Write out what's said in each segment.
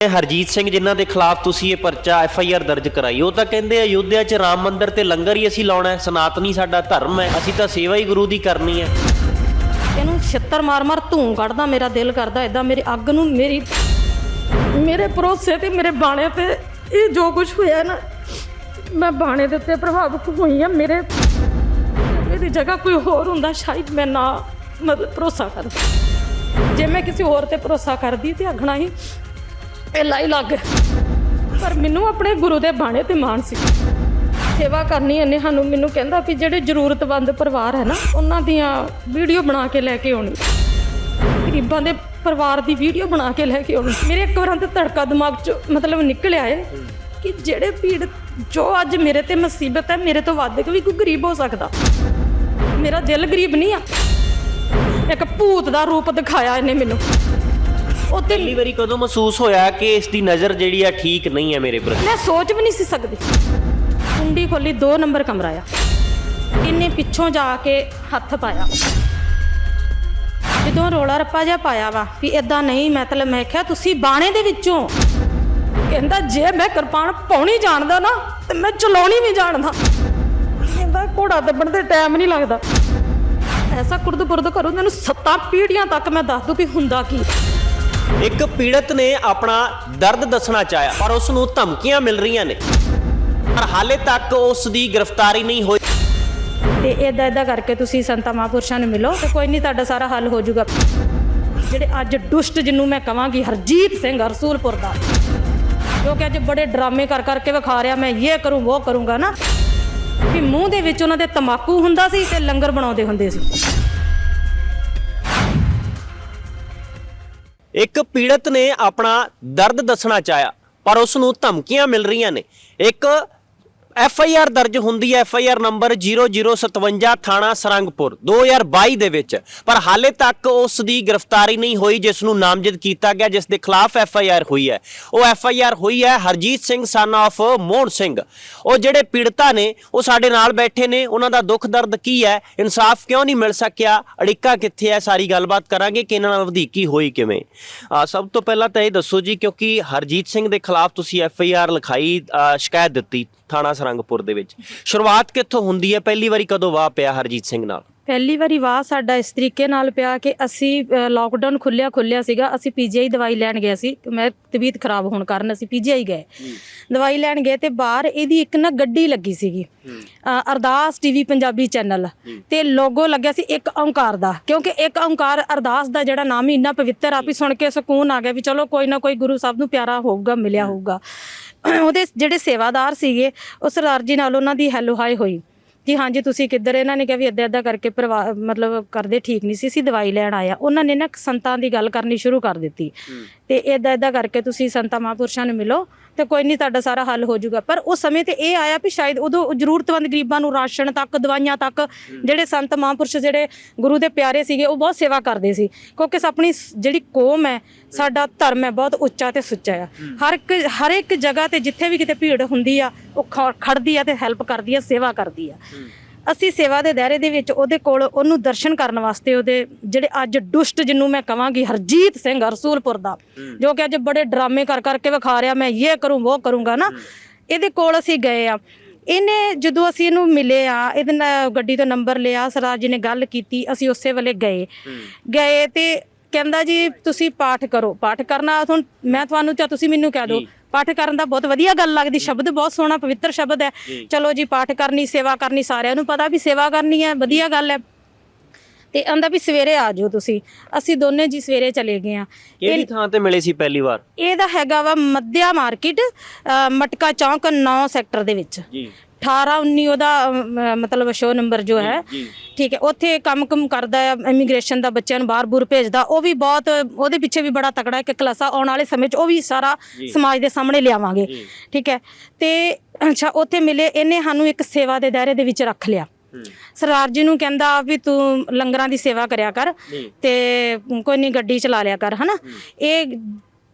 ਹਰਜੀਤ ਸਿੰਘ ਜਿਨ੍ਹਾਂ ਦੇ ਖਿਲਾਫ ਤੁਸੀਂ ਇਹ ਪਰਚਾ ਐਫ ਆਈ ਆਰ ਦਰਜ ਕਰਾਈ, ਉਹ ਤਾਂ ਕਹਿੰਦੇ ਅਯੁੱਧਿਆ 'ਚ ਰਾਮ ਮੰਦਿਰ ਤੇ ਲੰਗਰ ਹੀ ਅਸੀਂ ਲਾਉਣਾ ਹੈ, ਸਨਾਤਨੀ ਸਾਡਾ ਧਰਮ ਹੈ, ਅਸੀਂ ਤਾਂ ਸੇਵਾ ਹੀ ਗੁਰੂ ਦੀ ਕਰਨੀ ਹੈ। ਇਹਨੂੰ ਛਿੱਤਰ ਮਾਰ ਮਾਰ ਧੂੰ ਕੱਢਦਾ ਮੇਰਾ ਦਿਲ ਕਰਦਾ ਇਦਾਂ ਮੇਰੀ ਅੱਗ ਨੂੰ ਮੇਰੀ, ਮੇਰੇ ਭਰੋਸੇ ਤੇ ਮੇਰੇ ਬਾਣੇ ਤੇ ਇਹ ਜੋ ਕੁਝ ਹੋਇਆ ਨਾ, ਮੈਂ ਬਾਣੇ ਦੇ ਉੱਤੇ ਪ੍ਰਭਾਵਿਤ ਹੋਈ ਆ ਮੇਰੇ ਇਹਦੀ ਜਗ੍ਹਾ ਕੋਈ ਹੋਰ ਹੁੰਦਾ, ਸ਼ਾਇਦ ਮੈਂ ਨਾ ਮਤਲਬ ਭਰੋਸਾ ਕਰਦੀ। ਜੇ ਮੈਂ ਕਿਸੇ ਹੋਰ ਤੇ ਭਰੋਸਾ ਕਰਦੀ ਤੇ ਆਖਣਾ ਹੀ ਇਹ ਹੀ ਲੱਗ ਪਰ ਮੈਨੂੰ ਆਪਣੇ ਗੁਰੂ ਦੇ ਬਾਣੇ ਤੇ ਮਾਣ ਸੀ। ਸੇਵਾ ਕਰਨੀ ਇਹਨੇ ਸਾਨੂੰ ਮੈਨੂੰ ਕਹਿੰਦਾ ਵੀ ਜਿਹੜੇ ਜ਼ਰੂਰਤਮੰਦ ਪਰਿਵਾਰ ਹੈ ਨਾ, ਉਹਨਾਂ ਦੀਆਂ ਵੀਡੀਓ ਬਣਾ ਕੇ ਲੈ ਕੇ ਆਉਣੀ। ਗਰੀਬਾਂ ਦੇ ਪਰਿਵਾਰ ਦੀ ਵੀਡੀਓ ਬਣਾ ਕੇ ਲੈ ਕੇ ਆਉਣੀ। ਮੇਰੇ ਇੱਕ ਵਾਰਾਂ ਤੇ ਧੜਕਾ ਦਿਮਾਗ 'ਚ ਮਤਲਬ ਨਿਕਲਿਆ ਏ ਕਿ ਜਿਹੜੇ ਪੀੜ ਜੋ ਅੱਜ ਮੇਰੇ ਤੇ ਮੁਸੀਬਤ ਹੈ, ਮੇਰੇ ਤੋਂ ਵੱਧ ਕੇ ਵੀ ਕੋਈ ਗਰੀਬ ਹੋ ਸਕਦਾ। ਮੇਰਾ ਦਿਲ ਗਰੀਬ ਨਹੀਂ ਆ। ਇੱਕ ਭੂਤ ਦਾ ਰੂਪ ਦਿਖਾਇਆ ਇਹਨੇ ਮੈਨੂੰ। ਉਹ ਤੇ ਪਹਿਲੀ ਵਾਰੀ ਕਦੋਂ ਮਹਿਸੂਸ ਹੋਇਆ ਕਿ ਇਸ ਦੀ ਨਜ਼ਰ ਜਿਹੜੀ ਆ ਠੀਕ ਨਹੀਂ ਹੈ ਮੇਰੇ ਪ੍ਰਤੀ ਮੈਂ ਸੋਚ ਵੀ ਨਹੀਂ ਸੀ ਸਕਦੀ। ਕੁੰਡੀ ਖੋਲੀ 2 ਨੰਬਰ ਕਮਰਾ ਆ। ਇਹਨੇ ਪਿੱਛੋਂ ਜਾ ਕੇ ਹੱਥ ਪਾਇਆ। ਜਦੋਂ ਰੋਲਾ ਰੱਪਾ ਜਿਹਾ ਪਾਇਆ ਵਾ ਵੀ ਇਦਾਂ ਨਹੀਂ ਮਤਲਬ ਮੈਂ ਕਿਹਾ ਤੁਸੀਂ ਬਾਣੇ ਦੇ ਵਿੱਚੋਂ? ਕਹਿੰਦਾ ਜੇ ਮੈਂ ਕਿਰਪਾਨ ਪਾਉਣੀ ਜਾਣਦਾ ਨਾ ਤੇ ਮੈਂ ਚਲਾਉਣੀ ਵੀ ਜਾਣਦਾ। ਕਹਿੰਦਾ ਘੋੜਾ ਦੱਬਣ ਤੇ ਟਾਈਮ ਨਹੀਂ ਲੱਗਦਾ। ਐਸਾ ਕੁਰਦ ਪੁਰਦ ਕਰੋ ਮੈਨੂੰ ਸੱਤਾਂ ਪੀੜ੍ਹੀਆਂ ਤੱਕ ਮੈਂ ਦੱਸ ਦੂੰ ਵੀ ਹੁੰਦਾ ਕੀ ਇੱਕ ਪੀੜਤ ਨੇ ਆਪਣਾ ਦਰਦ ਦੱਸਣਾ ਚਾਹਿਆ, ਪਰ ਉਸ ਨੂੰ ਧਮਕੀਆਂ ਮਿਲ ਰਹੀਆਂ ਨੇ। ਪਰ ਹਾਲੇ ਤੱਕ ਉਸ ਦੀ ਗ੍ਰਿਫਤਾਰੀ ਨਹੀਂ ਹੋਈ। ਤੇ ਇਦਾਂ ਇਦਾਂ ਕਰਕੇ ਤੁਸੀਂ ਸੰਤਾਂ ਮਹਾਂਪੁਰਸ਼ਾਂ ਨੂੰ ਮਿਲੋ ਤੇ ਕੋਈ ਨਹੀਂ ਤੁਹਾਡਾ ਸਾਰਾ ਹੱਲ ਹੋ ਜਾਊਗਾ। ਜਿਹੜੇ ਅੱਜ ਦੁਸ਼ਟ ਜਿਹਨੂੰ ਮੈਂ ਕਵਾਂਗੀ, ਹਰਜੀਤ ਸਿੰਘ ਹਰਸੂਲਪੁਰ ਦਾ, ਜੋ ਕਿ ਅੱਜ ਬੜੇ ਡਰਾਮੇ ਕਰ ਕਰਕੇ ਵਿਖਾ ਰਿਹਾ, ਮੈਂ ਇਹ ਕਰੂੰ, ਉਹ ਕਰੂੰਗਾ ਨਾ, ਕਿ ਮੂੰਹ ਦੇ ਵਿੱਚ ਉਹਨਾਂ ਦੇ ਤਮਾਕੂ ਹੁੰਦਾ ਸੀ ਤੇ ਲੰਗਰ ਬਣਾਉਂਦੇ ਹੁੰਦੇ ਸੀ। ਇੱਕ ਪੀੜਤ ਨੇ ਆਪਣਾ ਦਰਦ ਦੱਸਣਾ ਚਾਹਿਆ, ਪਰ ਉਸ ਨੂੰ ਧਮਕੀਆਂ ਮਿਲ ਰਹੀਆਂ ਨੇ। ਇੱਕ ਐਫ ਆਈ ਆਰ ਦਰਜ ਹੁੰਦੀ ਹੈ ਐਫ ਆਈ ਆਰ ਨੰਬਰ 0057 ਥਾਣਾ ਸਰੰਗਪੁਰ 2022 ਦੇ ਵਿੱਚ। ਪਰ ਹਾਲੇ ਤੱਕ ਉਸ ਦੀ ਗ੍ਰਿਫਤਾਰੀ ਨਹੀਂ ਹੋਈ, ਜਿਸ ਨੂੰ ਨਾਮਜ਼ਦ ਕੀਤਾ ਗਿਆ, ਜਿਸ ਦੇ ਖਿਲਾਫ ਐਫ ਆਈ ਆਰ ਹੋਈ ਹੈ। ਉਹ ਐਫ ਆਈ ਆਰ ਹੋਈ ਹੈ ਹਰਜੀਤ ਸਿੰਘ ਸਨ of ਮੋਹਨ ਸਿੰਘ। ਉਹ ਜਿਹੜੇ ਪੀੜਤਾ ਨੇ, ਉਹ ਸਾਡੇ ਨਾਲ ਬੈਠੇ ਨੇ। ਉਹਨਾਂ ਦਾ ਦੁੱਖ ਦਰਦ ਕੀ ਹੈ? ਇਨਸਾਫ ਕਿਉਂ ਨਹੀਂ ਮਿਲ ਸਕਿਆ? ਅੜਿੱਕਾ ਕਿੱਥੇ ਹੈ? ਸਾਰੀ ਗੱਲਬਾਤ ਕਰਾਂਗੇ ਕਿ ਇਹਨਾਂ ਨਾਲ ਵਧੀਕੀ ਹੋਈ ਕਿਵੇਂ। ਸਭ ਤੋਂ ਪਹਿਲਾਂ ਤਾਂ ਇਹ ਦੱਸੋ ਜੀ, ਕਿਉਂਕਿ ਹਰਜੀਤ ਸਿੰਘ ਦੇ ਖਿਲਾਫ ਤੁਸੀਂ ਐਫ ਆਈ ਆਰ ਲਿਖਾਈ ਸ਼ਿਕਾਇਤ ਦਿੱਤੀ। ਥਾਣਾ ਸਰੰਗਪੁਰ ਦੇ ਵਿੱਚ। ਸ਼ੁਰੂਆਤ ਕਿੱਥੋਂ ਹੁੰਦੀ ਹੈ? ਪਹਿਲੀ ਵਾਰੀ ਕਦੋਂ ਵਾਹ ਪਿਆ ਹਰਜੀਤ ਸਿੰਘ ਨਾਲ? ਪਹਿਲੀ ਵਾਰੀ ਵਾਹ ਸਾਡਾ ਇਸ ਤਰੀਕੇ ਨਾਲ ਪਿਆ ਕਿ ਅਸੀਂ ਲਾਕਡਾਊਨ ਖੁੱਲਿਆ ਖੁੱਲਿਆ ਸੀਗਾ ਅਸੀਂ ਪੀਜੀਆਈ ਦਵਾਈ ਲੈਣ ਗਏ ਸੀ। ਮੈਂ ਤਬੀਅਤ ਖਰਾਬ ਹੋਣ ਕਾਰਨ ਅਸੀਂ ਪੀਜੀਆਈ ਗਏ। ਦਵਾਈ ਲੈਣ ਗਏ ਤੇ ਬਾਹਰ ਇਹਦੀ ਇੱਕ ਨਾ ਗੱਡੀ ਲੱਗੀ ਸੀਗੀ। Ardaas TV Punjabi channel. ਤੇ ਲੋਗੋ ਲੱਗਿਆ ਸੀ ਇੱਕ ਓੰਕਾਰ ਦਾ। ਕਿਉਂਕਿ ਇੱਕ ਓੰਕਾਰ ਅਰਦਾਸ ਦਾ ਜਿਹੜਾ ਨਾਮ ਹੀ ਇੰਨਾ ਪਵਿੱਤਰ ਆ ਵੀ ਸੁਣ ਕੇ ਸਕੂਨ ਆ ਗਿਆ ਵੀ ਚਲੋ ਕੋਈ ਨਾ ਕੋਈ ਗੁਰੂ ਸਾਹਿਬ ਨੂੰ ਪਿਆਰਾ ਹੋਊਗਾ ਮਿਲਿਆ ਹੋਊਗਾ। ਉਹਦੇ ਜਿਹੜੇ ਸੇਵਾਦਾਰ ਸੀਗੇ ਉਹ ਸਰਦਾਰ ਜੀ ਨਾਲ ਉਹਨਾਂ ਦੀ ਹੈਲੋ ਹਾਈ ਹੋਈ। ਕਿ ਹਾਂਜੀ ਤੁਸੀਂ ਕਿੱਧਰ ਇਹਨਾਂ ਨੇ ਕਿਹਾ ਵੀ ਅੱਧਾ ਅੱਧਾ ਕਰਕੇ ਪਰਿਵਾ- ਮਤਲਬ ਕਰਦੇ ਠੀਕ ਨਹੀਂ ਸੀ ਅਸੀਂ ਦਵਾਈ ਲੈਣ ਆਇਆ ਉਹਨਾਂ ਨੇ ਨਾ ਸੰਤਾਂ ਦੀ ਗੱਲ ਕਰਨੀ ਸ਼ੁਰੂ ਕਰ ਦਿੱਤੀ। ਤੇ ਇਦਾਂ ਇਦਾਂ ਕਰਕੇ ਤੁਸੀਂ ਸੰਤਾਂ ਮਹਾਂਪੁਰਸ਼ਾਂ ਨੂੰ ਮਿਲੋ ਤੇ ਕੋਈ ਨਹੀਂ ਤੁਹਾਡਾ ਸਾਰਾ ਹੱਲ ਹੋ ਜਾਊਗਾ। ਪਰ ਉਸ ਸਮੇਂ ਤੇ ਇਹ ਆਇਆ ਵੀ ਸ਼ਾਇਦ ਉਦੋਂ ਜ਼ਰੂਰਤਮੰਦ ਗਰੀਬਾਂ ਨੂੰ ਰਾਸ਼ਨ ਤੱਕ ਦਵਾਈਆਂ ਤੱਕ ਜਿਹੜੇ ਸੰਤ ਮਹਾਂਪੁਰਸ਼ ਜਿਹੜੇ ਗੁਰੂ ਦੇ ਪਿਆਰੇ ਸੀਗੇ ਉਹ ਬਹੁਤ ਸੇਵਾ ਕਰਦੇ ਸੀ। ਕਿਉਂਕਿ ਆਪਣੀ ਜਿਹੜੀ ਕੌਮ ਹੈ ਸਾਡਾ ਧਰਮ ਹੈ ਬਹੁਤ ਉੱਚਾ ਤੇ ਸੁੱਚਾ ਆ। ਹਰ ਇੱਕ ਹਰ ਇੱਕ ਜਗ੍ਹਾ ਤੇ ਜਿੱਥੇ ਵੀ ਕਿਤੇ ਭੀੜ ਹੁੰਦੀ ਆ ਉਹ ਖ- ਖੜਦੀ ਆ ਤੇ ਹੈਲਪ ਕਰਦੀ ਆ ਸੇਵਾ ਕਰਦੀ ਆ। ਅਸੀਂ ਸੇਵਾ ਦੇ ਦਾਇਰੇ ਦੇ ਵਿੱਚ ਉਹਦੇ ਕੋਲ ਉਹਨੂੰ ਦਰਸ਼ਨ ਕਰਨ ਵਾਸਤੇ ਉਹਦੇ ਜਿਹੜੇ ਅੱਜ ਦੁਸ਼ਟ ਜਿਹਨੂੰ ਮੈਂ ਕਵਾਂਗੀ ਹਰਜੀਤ ਸਿੰਘ ਰਸੂਲਪੁਰ ਦਾ ਜੋ ਕਿ ਅੱਜ ਬੜੇ ਡਰਾਮੇ ਕਰ ਕਰਕੇ ਵਿਖਾ ਰਿਹਾ ਮੈਂ ਇਹ ਕਰੂੰ ਉਹ ਕਰੂੰਗਾ ਨਾ। ਇਹਦੇ ਕੋਲ ਅਸੀਂ ਗਏ ਆ। ਇਹਨੇ ਜਦੋਂ ਅਸੀਂ ਇਹਨੂੰ ਮਿਲੇ ਆ ਇਹਦੇ ਨਾਲ ਗੱਡੀ ਤੋਂ ਨੰਬਰ ਲਿਆ ਸਰਦਾਰ ਜੀ ਨੇ ਗੱਲ ਕੀਤੀ ਅਸੀਂ ਉਸੇ ਵੇਲੇ ਗਏ। ਗਏ ਤੇ ਕਹਿੰਦਾ ਜੀ ਤੁਸੀਂ ਪਾਠ ਕਰੋ ਪਾਠ ਕਰਨਾ ਹੁਣ ਮੈਂ ਤੁਹਾਨੂੰ ਜਾਂ ਤੁਸੀਂ ਮੈਨੂੰ ਕਹਿ ਦਿਓ। ਪਾਠ ਕਰਨ ਦਾ ਬਹੁਤ ਵਧੀਆ ਗੱਲ ਲੱਗਦੀ ਸ਼ਬਦ ਬਹੁਤ ਸੋਹਣਾ ਪਵਿੱਤਰ ਸ਼ਬਦ ਹੈ। ਚਲੋ ਜੀ ਪਾਠ ਕਰਨੀ ਸੇਵਾ ਕਰਨੀ ਸਾਰਿਆਂ ਨੂੰ ਪਤਾ ਵੀ ਸੇਵਾ ਕਰਨੀ ਹੈ ਵਧੀਆ ਗੱਲ ਹੈ। ਤੇ ਆਂਦਾ ਵੀ ਸਵੇਰੇ ਆ ਜਾਓ ਤੁਸੀਂ। ਅਸੀਂ ਦੋਨੇ ਜੀ ਸਵੇਰੇ ਚਲੇ ਗਏ ਆ ਕਿਹੜੀ ਥਾਂ ਤੇ ਮਿਲੇ ਸੀ ਪਹਿਲੀ ਵਾਰ? ਇਹਦਾ ਹੈਗਾ ਵਾ ਮੱਧਿਆ ਮਾਰਕੀਟ ਮਟਕਾ ਚੌਂਕ 9 ਸੈਕਟਰ ਦੇ ਵਿੱਚ। ਜੀ। 18 19 ਉਹਦਾ ਅਮ, ਮਤਲਬ ਸ਼ੋ ਨੰਬਰ ਜੋ ਹੈ। ਜੀ ਠੀਕ ਹੈ ਉੱਥੇ ਕੰਮ ਕੰਮ ਕਰਦਾ ਆ ਇਮੀਗ੍ਰੇਸ਼ਨ ਦਾ ਬੱਚਿਆਂ ਨੂੰ ਬਾਹਰ ਬੂਰ ਭੇਜਦਾ। ਉਹ ਵੀ ਬਹੁਤ ਉਹਦੇ ਪਿੱਛੇ ਵੀ ਬੜਾ ਤਕੜਾ ਇੱਕ ਕਲਾਸਾ ਆਉਣ ਵਾਲੇ ਸਮੇਂ 'ਚ ਉਹ ਵੀ ਸਾਰਾ ਸਮਾਜ ਦੇ ਸਾਹਮਣੇ ਲਿਆਵਾਂਗੇ। ਠੀਕ ਹੈ ਤੇ ਅੱਛਾ ਉੱਥੇ ਮਿਲੇ ਇਹਨੇ ਸਾਨੂੰ ਇੱਕ ਸੇਵਾ ਦੇ ਦਾਇਰੇ ਦੇ ਵਿੱਚ ਰੱਖ ਲਿਆ। ਸਰਦਾਰ ਜੀ ਨੂੰ ਕਹਿੰਦਾ ਵੀ ਤੂੰ ਲੰਗਰਾਂ ਦੀ ਸੇਵਾ ਕਰਿਆ ਕਰ ਤੇ ਕੋਈ ਨਹੀਂ ਗੱਡੀ ਚਲਾ ਲਿਆ ਕਰ ਹਨਾ? ਇਹ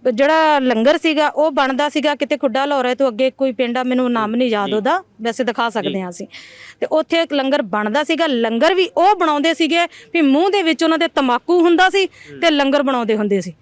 ਜਿਹੜਾ ਲੰਗਰ ਸੀਗਾ ਉਹ ਬਣਦਾ ਸੀਗਾ ਕਿਤੇ ਖੁੱਡਾ ਲਾਹੌਰੇ ਤੋਂ ਅੱਗੇ ਕੋਈ ਪਿੰਡ ਆ ਮੈਨੂੰ ਨਾਮ ਨਹੀਂ ਯਾਦ ਉਹਦਾ। ਵੈਸੇ ਦਿਖਾ ਸਕਦੇ ਹਾਂ ਅਸੀਂ। ਤੇ ਉੱਥੇ ਇੱਕ ਲੰਗਰ ਬਣਦਾ ਸੀਗਾ। ਲੰਗਰ ਵੀ ਉਹ ਬਣਾਉਂਦੇ ਸੀਗੇ ਵੀ ਮੂੰਹ ਦੇ ਵਿੱਚ ਉਹਨਾਂ ਦੇ ਤਮਾਕੂ ਹੁੰਦਾ ਸੀ ਤੇ ਲੰਗਰ ਬਣਾਉਂਦੇ ਹੁੰਦੇ ਸੀ।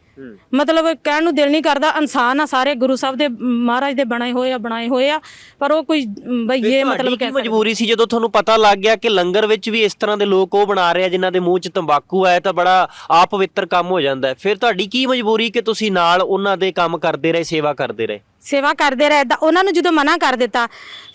ਮਤਲਬ ਕਹਿਣ ਨੂੰ ਦਿਲ ਨਹੀਂ ਕਰਦਾ ਇਨਸਾਨ ਆ ਸਾਰੇ ਗੁਰੂ ਸਾਹਿਬ ਦੇ ਮਹਾਰਾਜ ਦੇ ਬਣਾਏ ਹੋਏ ਆ ਬਣਾਏ ਹੋਏ ਆ ਪਰ ਉਹ ਕੋਈ ਬਈ ਇਹ ਮਤਲਬ ਕੀ ਮਜਬੂਰੀ ਸੀ ਜਦੋਂ ਤੁਹਾਨੂੰ ਪਤਾ ਲੱਗ ਗਿਆ ਕਿ ਲੰਗਰ ਵਿੱਚ ਵੀ ਇਸ ਤਰ੍ਹਾਂ ਦੇ ਲੋਕ ਉਹ ਬਣਾ ਰਹੇ ਆ ਜਿਨ੍ਹਾਂ ਦੇ ਮੂੰਹ 'ਚ ਤੰਬਾਕੂ ਹੈ ਤਾਂ ਬੜਾ ਆਪਵਿੱਤਰ ਕੰਮ ਹੋ ਜਾਂਦਾ ਹੈ। ਫਿਰ ਤੁਹਾਡੀ ਕੀ ਮਜਬੂਰੀ ਕਿ ਤੁਸੀਂ ਨਾਲ ਉਹਨਾਂ ਦੇ ਕੰਮ ਕਰਦੇ ਰਹੇ ਸੇਵਾ ਕਰਦੇ ਰਹੇ? ਸੇਵਾ ਕਰਦੇ ਰਹੇ ਤਾਂ ਉਹਨਾਂ ਨੂੰ ਜਦੋਂ ਮਨਾ ਕਰ ਦਿੱਤਾ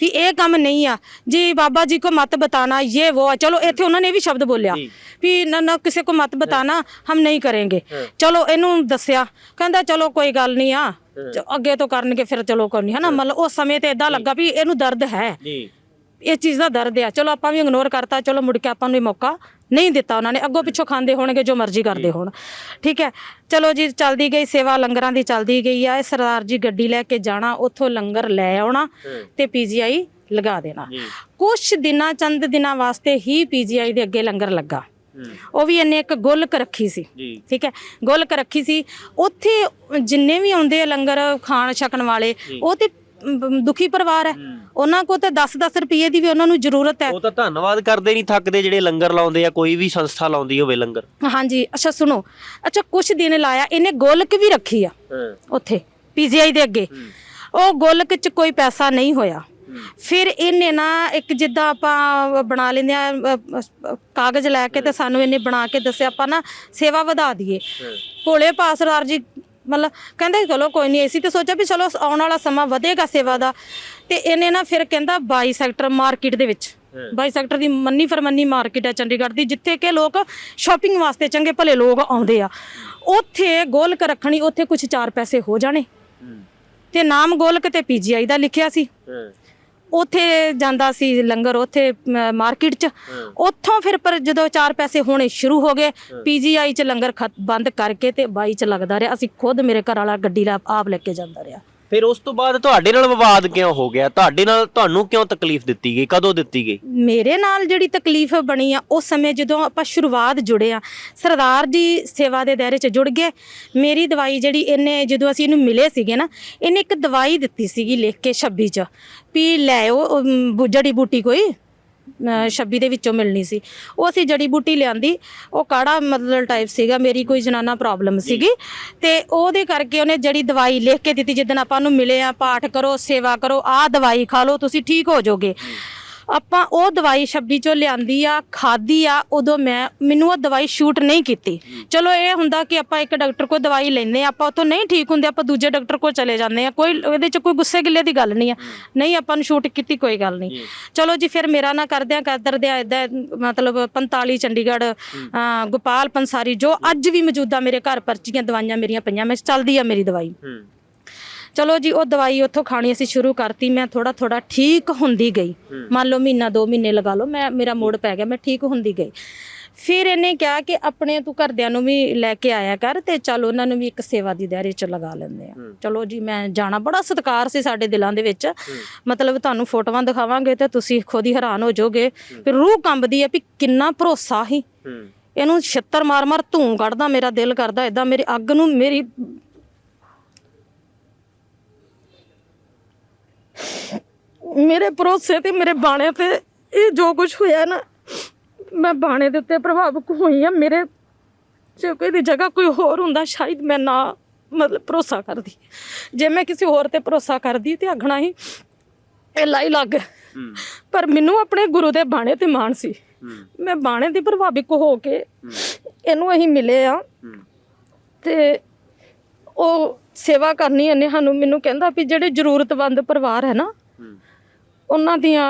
ਵੀ ਇਹ ਕੰਮ ਨਹੀਂ ਆ ਜੀ ਬਾਬਾ ਜੀ ਕੋ ਮਤ ਬਤਾਨਾ ਇਹ ਉਹ ਚਲੋ ਇੱਥੇ ਉਹਨਾਂ ਨੇ ਵੀ ਸ਼ਬਦ ਬੋਲਿਆ ਵੀ ਨਾ ਨਾ ਕਿਸੇ ਕੋ ਮਤ ਬਤਾਨਾ ਹਮ ਨਹੀਂ ਕरेंगे ਚਲੋ ਇਹਨੂੰ ਦੱਸਿਆ ਕਹਿੰਦਾ ਚਲੋ ਕੋਈ ਗੱਲ ਨਹੀਂ ਆ ਅੱਗੇ ਤੋਂ ਕਰਨਗੇ ਫਿਰ ਚਲੋ ਕੋਈ ਨਹੀਂ ਹਨਾ ਮਤਲਬ ਉਸ ਸਮੇਂ ਤੇ ਇਦਾਂ ਲੱਗਾ ਵੀ ਇਹਨੂੰ ਦਰਦ ਹੈ। ਜੀ। ਇਹ ਚੀਜ਼ ਦਾ ਦਰਦ ਆ। ਚਲੋ ਆਪਾਂ ਵੀ ਇਗਨੋਰ ਕਰਤਾ ਚਲੋ ਮੁੜ ਕੇ ਆਪਾਂ ਨੂੰ ਮੌਕਾ ਨਹੀਂ ਦਿੱਤਾ ਉਹਨਾਂ ਨੇ। ਅੱਗੋਂ ਪਿੱਛੋਂ ਖਾਂਦੇ ਹੋਣਗੇ ਜੋ ਮਰਜ਼ੀ ਕਰਦੇ ਹੋਣ। ਠੀਕ ਹੈ? ਚਲੋ ਜੀ ਚਲਦੀ ਗਈ ਸੇਵਾ ਲੰਗਰਾਂ ਦੀ ਚਲਦੀ ਗਈ ਆ। ਇਹ ਸਰਦਾਰ ਜੀ ਗੱਡੀ ਲੈ ਕੇ ਜਾਣਾ ਉੱਥੋਂ ਲੰਗਰ ਲੈ ਆਉਣਾ ਤੇ ਪੀਜੀਆਈ ਲਗਾ ਦੇਣਾ। ਕੁਝ ਦਿਨਾਂ ਚੰਦ ਦਿਨਾਂ ਵਾਸਤੇ ਹੀ ਪੀਜੀਆਈ ਦੇ ਅੱਗੇ ਲੰਗਰ ਲੱਗਾ। ਉਹ ਵੀ ਇਹਨੇ ਇੱਕ ਗੁੱਲਕ ਰੱਖੀ ਸੀ। ਠੀਕ ਹੈ? ਗੁੱਲਕ ਰੱਖੀ ਸੀ। ਉੱਥੇ ਜਿੰਨੇ ਵੀ ਆਉਂਦੇ ਆ ਲੰਗਰ ਖਾਣ ਛਕਣ ਵਾਲੇ ਉਹ ਤੇ ਅਮ, ਦੁਖੀ ਪਰਿਵਾਰ ਹੈ। ਉਹਨਾਂ ਕੋ ਤਾਂ 10-10 ਰੁਪਏ ਦੀ ਵੀ ਉਹਨਾਂ ਨੂੰ ਜ਼ਰੂਰਤ ਹੈ। ਉਹ ਤਾਂ ਧੰਨਵਾਦ ਕਰਦੇ ਨਹੀਂ ਥੱਕਦੇ ਜਿਹੜੇ ਲੰਗਰ ਲਾਉਂਦੇ ਆ ਕੋਈ ਵੀ ਸੰਸਥਾ ਲਾਉਂਦੀ ਹੋਵੇ ਲੰਗਰ। ਹਾਂਜੀ ਅੱਛਾ ਸੁਣੋ। ਅੱਛਾ ਕੁਝ ਦਿਨ ਲਾਇਆ ਇਹਨੇ ਗੋਲਕ ਵੀ ਰੱਖੀ ਆ। ਹਾਂ। ਉੱਥੇ ਪੀਜੀਆਈ ਦੇ ਅੱਗੇ। ਉਹ ਗੋਲਕ ਚ ਕੋਈ ਪੈਸਾ ਨਹੀਂ ਹੋਇਆ। ਫਿਰ ਇਹਨੇ ਨਾ ਇੱਕ ਜਿੱਦਾਂ ਆਪਾਂ ਬਣਾ ਲੈਂਦੇ ਆ ਅ, ਅ, ਕਾਗਜ਼ ਲੈ ਕੇ ਤੇ ਸਾਨੂੰ ਇਹਨੇ ਬਣਾ ਕੇ ਦੱਸਿਆ ਆਪਾਂ ਨਾ ਸੇਵਾ ਵਧਾ ਦਈਏ। ਭੋਲੇ ਪਾਸਰਾਰ ਜੀ ਮਤਲਬ ਕਹਿੰਦੇ ਚਲੋ ਕੋਈ ਨਹੀਂ ਅਸੀਂ ਤੇ ਸੋਚਿਆ ਵੀ ਚਲੋ ਆਉਣ ਵਾਲਾ ਸਮਾਂ ਵਧੇਗਾ ਸੇਵਾ ਦਾ। ਤੇ ਇਹਨੇ ਨਾ ਫਿਰ ਕਹਿੰਦਾ 22 ਸੈਕਟਰ ਮਾਰਕੀਟ ਦੇ ਵਿੱਚ। 22 ਸੈਕਟਰ ਦੀ ਮੰਨੀ ਫਰਮੰਨੀ ਮਾਰਕੀਟ ਹੈ ਚੰਡੀਗੜ੍ਹ ਦੀ ਜਿੱਥੇ ਕਿ ਲੋਕ ਸ਼ਾਪਿੰਗ ਵਾਸਤੇ ਚੰਗੇ ਭਲੇ ਲੋਕ ਆਉਂਦੇ ਆ। ਉੱਥੇ ਗੋਲਕ ਰੱਖਣੀ ਉੱਥੇ ਕੁਝ ਚਾਰ ਪੈਸੇ ਹੋ ਜਾਣੇ। ਤੇ ਨਾਮ ਗੋਲਕ ਤੇ ਪੀਜੀਆਈ ਦਾ ਲਿਖਿਆ ਸੀ। ਉੱਥੇ ਜਾਂਦਾ ਸੀ ਲੰਗਰ ਉੱਥੇ ਮਾਰਕੀਟ 'ਚ। ਉੱਥੋਂ ਫਿਰ ਪਰ ਜਦੋਂ ਚਾਰ ਪੈਸੇ ਹੋਣੇ ਸ਼ੁਰੂ ਹੋ ਗਏ ਪੀਜੀਆਈ 'ਚ ਲੰਗਰ ਖਤ- ਬੰਦ ਕਰਕੇ ਤੇ ਬਾਈ 'ਚ ਲੱਗਦਾ ਰਿਹਾ। ਅਸੀਂ ਖੁਦ ਮੇਰੇ ਘਰ ਵਾਲਾ ਗੱਡੀ ਲਾ ਆਪ ਲੈ ਕੇ ਜਾਂਦਾ ਰਿਹਾ। ਫਿਰ ਉਸ ਤੋਂ ਬਾਅਦ ਤੁਹਾਡੇ ਨਾਲ ਵਿਵਾਦ ਕਿਉਂ ਹੋ ਗਿਆ? ਤੁਹਾਡੇ ਨਾਲ ਤੁਹਾਨੂੰ ਕਿਉਂ ਤਕਲੀਫ ਦਿੱਤੀ ਗਈ? ਕਦੋਂ ਦਿੱਤੀ ਗਈ? ਮੇਰੇ ਨਾਲ ਜਿਹੜੀ ਤਕਲੀਫ ਬਣੀ ਆ, ਉਸ ਸਮੇਂ ਜਦੋਂ ਆਪਾਂ ਸ਼ੁਰੂਆਤ ਜੁੜੇ ਆ, ਸਰਦਾਰ ਜੀ ਸੇਵਾ ਦੇ ਦਾਇਰੇ 'ਚ ਜੁੜ ਗਏ। ਮੇਰੀ ਦਵਾਈ ਜਿਹੜੀ ਇਹਨੇ ਜਦੋਂ ਅਸੀਂ ਇਹਨੂੰ ਮਿਲੇ ਸੀਗੇ ਨਾ, ਇਹਨੇ ਇੱਕ ਦਵਾਈ ਦਿੱਤੀ ਸੀਗੀ ਲਿਖ ਕੇ 26 'ਚ, ਵੀ ਲੈ ਜੜੀ ਬੂਟੀ ਕੋਈ। 26 ਦੇ ਵਿੱਚੋਂ ਮਿਲਣੀ ਸੀ। ਉਹ ਅਸੀਂ ਜੜੀ ਬੂਟੀ ਲਿਆਂਦੀ। ਉਹ ਕਾੜਾ ਮਤਲਬ ਟਾਈਪ ਸੀਗਾ। ਮੇਰੀ ਕੋਈ ਜਨਾਨਾ ਪ੍ਰੋਬਲਮ ਸੀਗੀ। ਤੇ ਉਹਦੇ ਕਰਕੇ ਉਹਨੇ ਜੜੀ ਦਵਾਈ ਲਿਖ ਕੇ ਦਿੱਤੀ। ਜਿੱਦਣ ਆਪਾਂ ਨੂੰ ਮਿਲੇ ਆ ਪਾਠ ਕਰੋ ਸੇਵਾ ਕਰੋ ਆਹ ਦਵਾਈ ਖਾ ਲਓ ਤੁਸੀਂ ਠੀਕ ਹੋ ਜਾਓਗੇ। ਆਪਾਂ ਉਹ ਦਵਾਈ 26 ਚੋਂ ਲਿਆਂਦੀ ਆ ਖਾਦੀ ਆ ਉਦੋਂ ਮੈਂ ਮੈਨੂੰ ਉਹ ਦਵਾਈ ਸ਼ੂਟ ਨਹੀਂ ਕੀਤੀ। ਚਲੋ ਇਹ ਹੁੰਦਾ ਕਿ ਆਪਾਂ ਇੱਕ ਡਾਕਟਰ ਕੋਲ ਦਵਾਈ ਲੈਨੇ ਆ ਆਪਾਂ ਉਥੋਂ ਨਹੀਂ ਠੀਕ ਹੁੰਦੇ ਆਪਾਂ ਦੂਜੇ ਡਾਕਟਰ ਕੋਲ ਚਲੇ ਜਾਂਦੇ ਆ। ਕੋਈ ਇਹਦੇ ਚ ਕੋਈ ਗੁੱਸੇ ਗਿੱਲੇ ਦੀ ਗੱਲ ਨਹੀਂ ਆ। ਨਹੀਂ ਆਪਾਂ ਨੂੰ ਸ਼ੂਟ ਕੀਤੀ ਕੋਈ ਗੱਲ ਨਹੀਂ। ਚਲੋ ਜੀ ਫਿਰ ਮੇਰਾ ਨਾ ਕਰਦਿਆਂ ਕਰਦਿਆਂ ਇਦਾਂ ਮਤਲਬ 45 ਚੰਡੀਗੜ੍ਹ ਗੋਪਾਲ ਪੰਸਾਰੀ ਜੋ ਅੱਜ ਵੀ ਮੌਜੂਦਾ ਮੇਰੇ ਘਰ ਪਰਚੀਆਂ ਦਵਾਈਆਂ ਮੇਰੀਆਂ ਪਈਆਂ ਮੈਂ ਚੱਲਦੀ ਆ ਮੇਰੀ ਦਵਾਈ। ਹੂੰ। ਚਲੋ ਜੀ ਉਹ ਦਵਾਈ ਉੱਥੋਂ ਖਾਣੀ ਅਸੀਂ ਸ਼ੁਰੂ ਕਰਤੀ ਮੈਂ ਥੋੜਾ ਥੋੜਾ ਠੀਕ ਹੁੰਦੀ ਗਈ। ਮੰਨ ਲਓ ਮਹੀਨਾ ਦੋ ਮਹੀਨੇ ਲਗਾ ਲਓ ਮੈਂ ਮੇਰਾ ਮੂਡ ਪੈ ਗਿਆ ਮੈਂ ਠੀਕ ਹੁੰਦੀ ਗਈ। ਫਿਰ ਇਹਨੇ ਕਿਹਾ ਕਿ ਆਪਣੇ ਤੂੰ ਘਰਦਿਆਂ ਨੂੰ ਵੀ ਲੈ ਕੇ ਆਇਆ ਕਰ ਤੇ ਚੱਲ ਉਹਨਾਂ ਨੂੰ ਵੀ ਇੱਕ ਸੇਵਾ ਦੀ ਦਾਇਰੇ ਚ ਲਗਾ ਲੈਂਦੇ ਆ। ਚਲੋ ਜੀ ਮੈਂ ਜਾਣਾ ਬੜਾ ਸਤਿਕਾਰ ਸੀ ਸਾਡੇ ਦਿਲਾਂ ਦੇ ਵਿੱਚ। ਮਤਲਬ ਤੁਹਾਨੂੰ ਫੋਟੋਆਂ ਦਿਖਾਵਾਂਗੇ ਤੇ ਤੁਸੀਂ ਖੁਦ ਹੀ ਹੈਰਾਨ ਹੋ ਜਾਓਗੇ। ਫਿਰ ਰੂਹ ਕੰਬਦੀ ਹੈ ਵੀ ਕਿੰਨਾ ਭਰੋਸਾ ਹੂੰ। ਇਹਨੂੰ ਛਿੱਤਰ ਮਾਰ ਮਾਰ ਧੂੰ ਕੱਢਦਾ ਮੇਰਾ ਦਿਲ ਕਰਦਾ ਇਦਾਂ ਮੇਰੀ ਅੱਗ ਨੂੰ ਮੇਰੀ ਮੇਰੇ ਭਰੋਸੇ ਤੇ ਮੇਰੇ ਬਾਣੇ ਤੇ ਇਹ ਜੋ ਕੁਝ ਹੋਇਆ ਨਾ ਮੈਂ ਬਾਣੇ ਦੇ ਉੱਤੇ ਪ੍ਰਭਾਵਿਤ ਹੋਈ ਆ ਮੇਰੇ ਜੇ ਕੋਈ ਦੀ ਜਗ੍ਹਾ ਕੋਈ ਹੋਰ ਹੁੰਦਾ ਸ਼ਾਇਦ ਮੈਂ ਨਾ ਮਤਲਬ ਭਰੋਸਾ ਕਰਦੀ। ਜੇ ਮੈਂ ਕਿਸੇ ਹੋਰ ਤੇ ਭਰੋਸਾ ਕਰਦੀ ਤੇ ਆਖਣਾ ਹੀ ਇਹ ਲਾਈ ਲੱਗ। ਪਰ ਮੈਨੂੰ ਆਪਣੇ ਗੁਰੂ ਦੇ ਬਾਣੇ ਤੇ ਮਾਣ ਸੀ। ਮੈਂ ਬਾਣੇ ਦੀ ਪ੍ਰਭਾਵਿਕ ਹੋ ਕੇ ਇਹਨੂੰ ਅਸੀਂ ਮਿਲੇ ਆ ਤੇ ਉਹ ਸੇਵਾ ਕਰਨੀ ਇਹਨੇ ਸਾਨੂੰ ਮੈਨੂੰ ਕਹਿੰਦਾ ਵੀ ਜਿਹੜੇ ਜ਼ਰੂਰਤਮੰਦ ਪਰਿਵਾਰ ਹੈ ਨਾ ਉਹਨਾਂ ਦੀਆਂ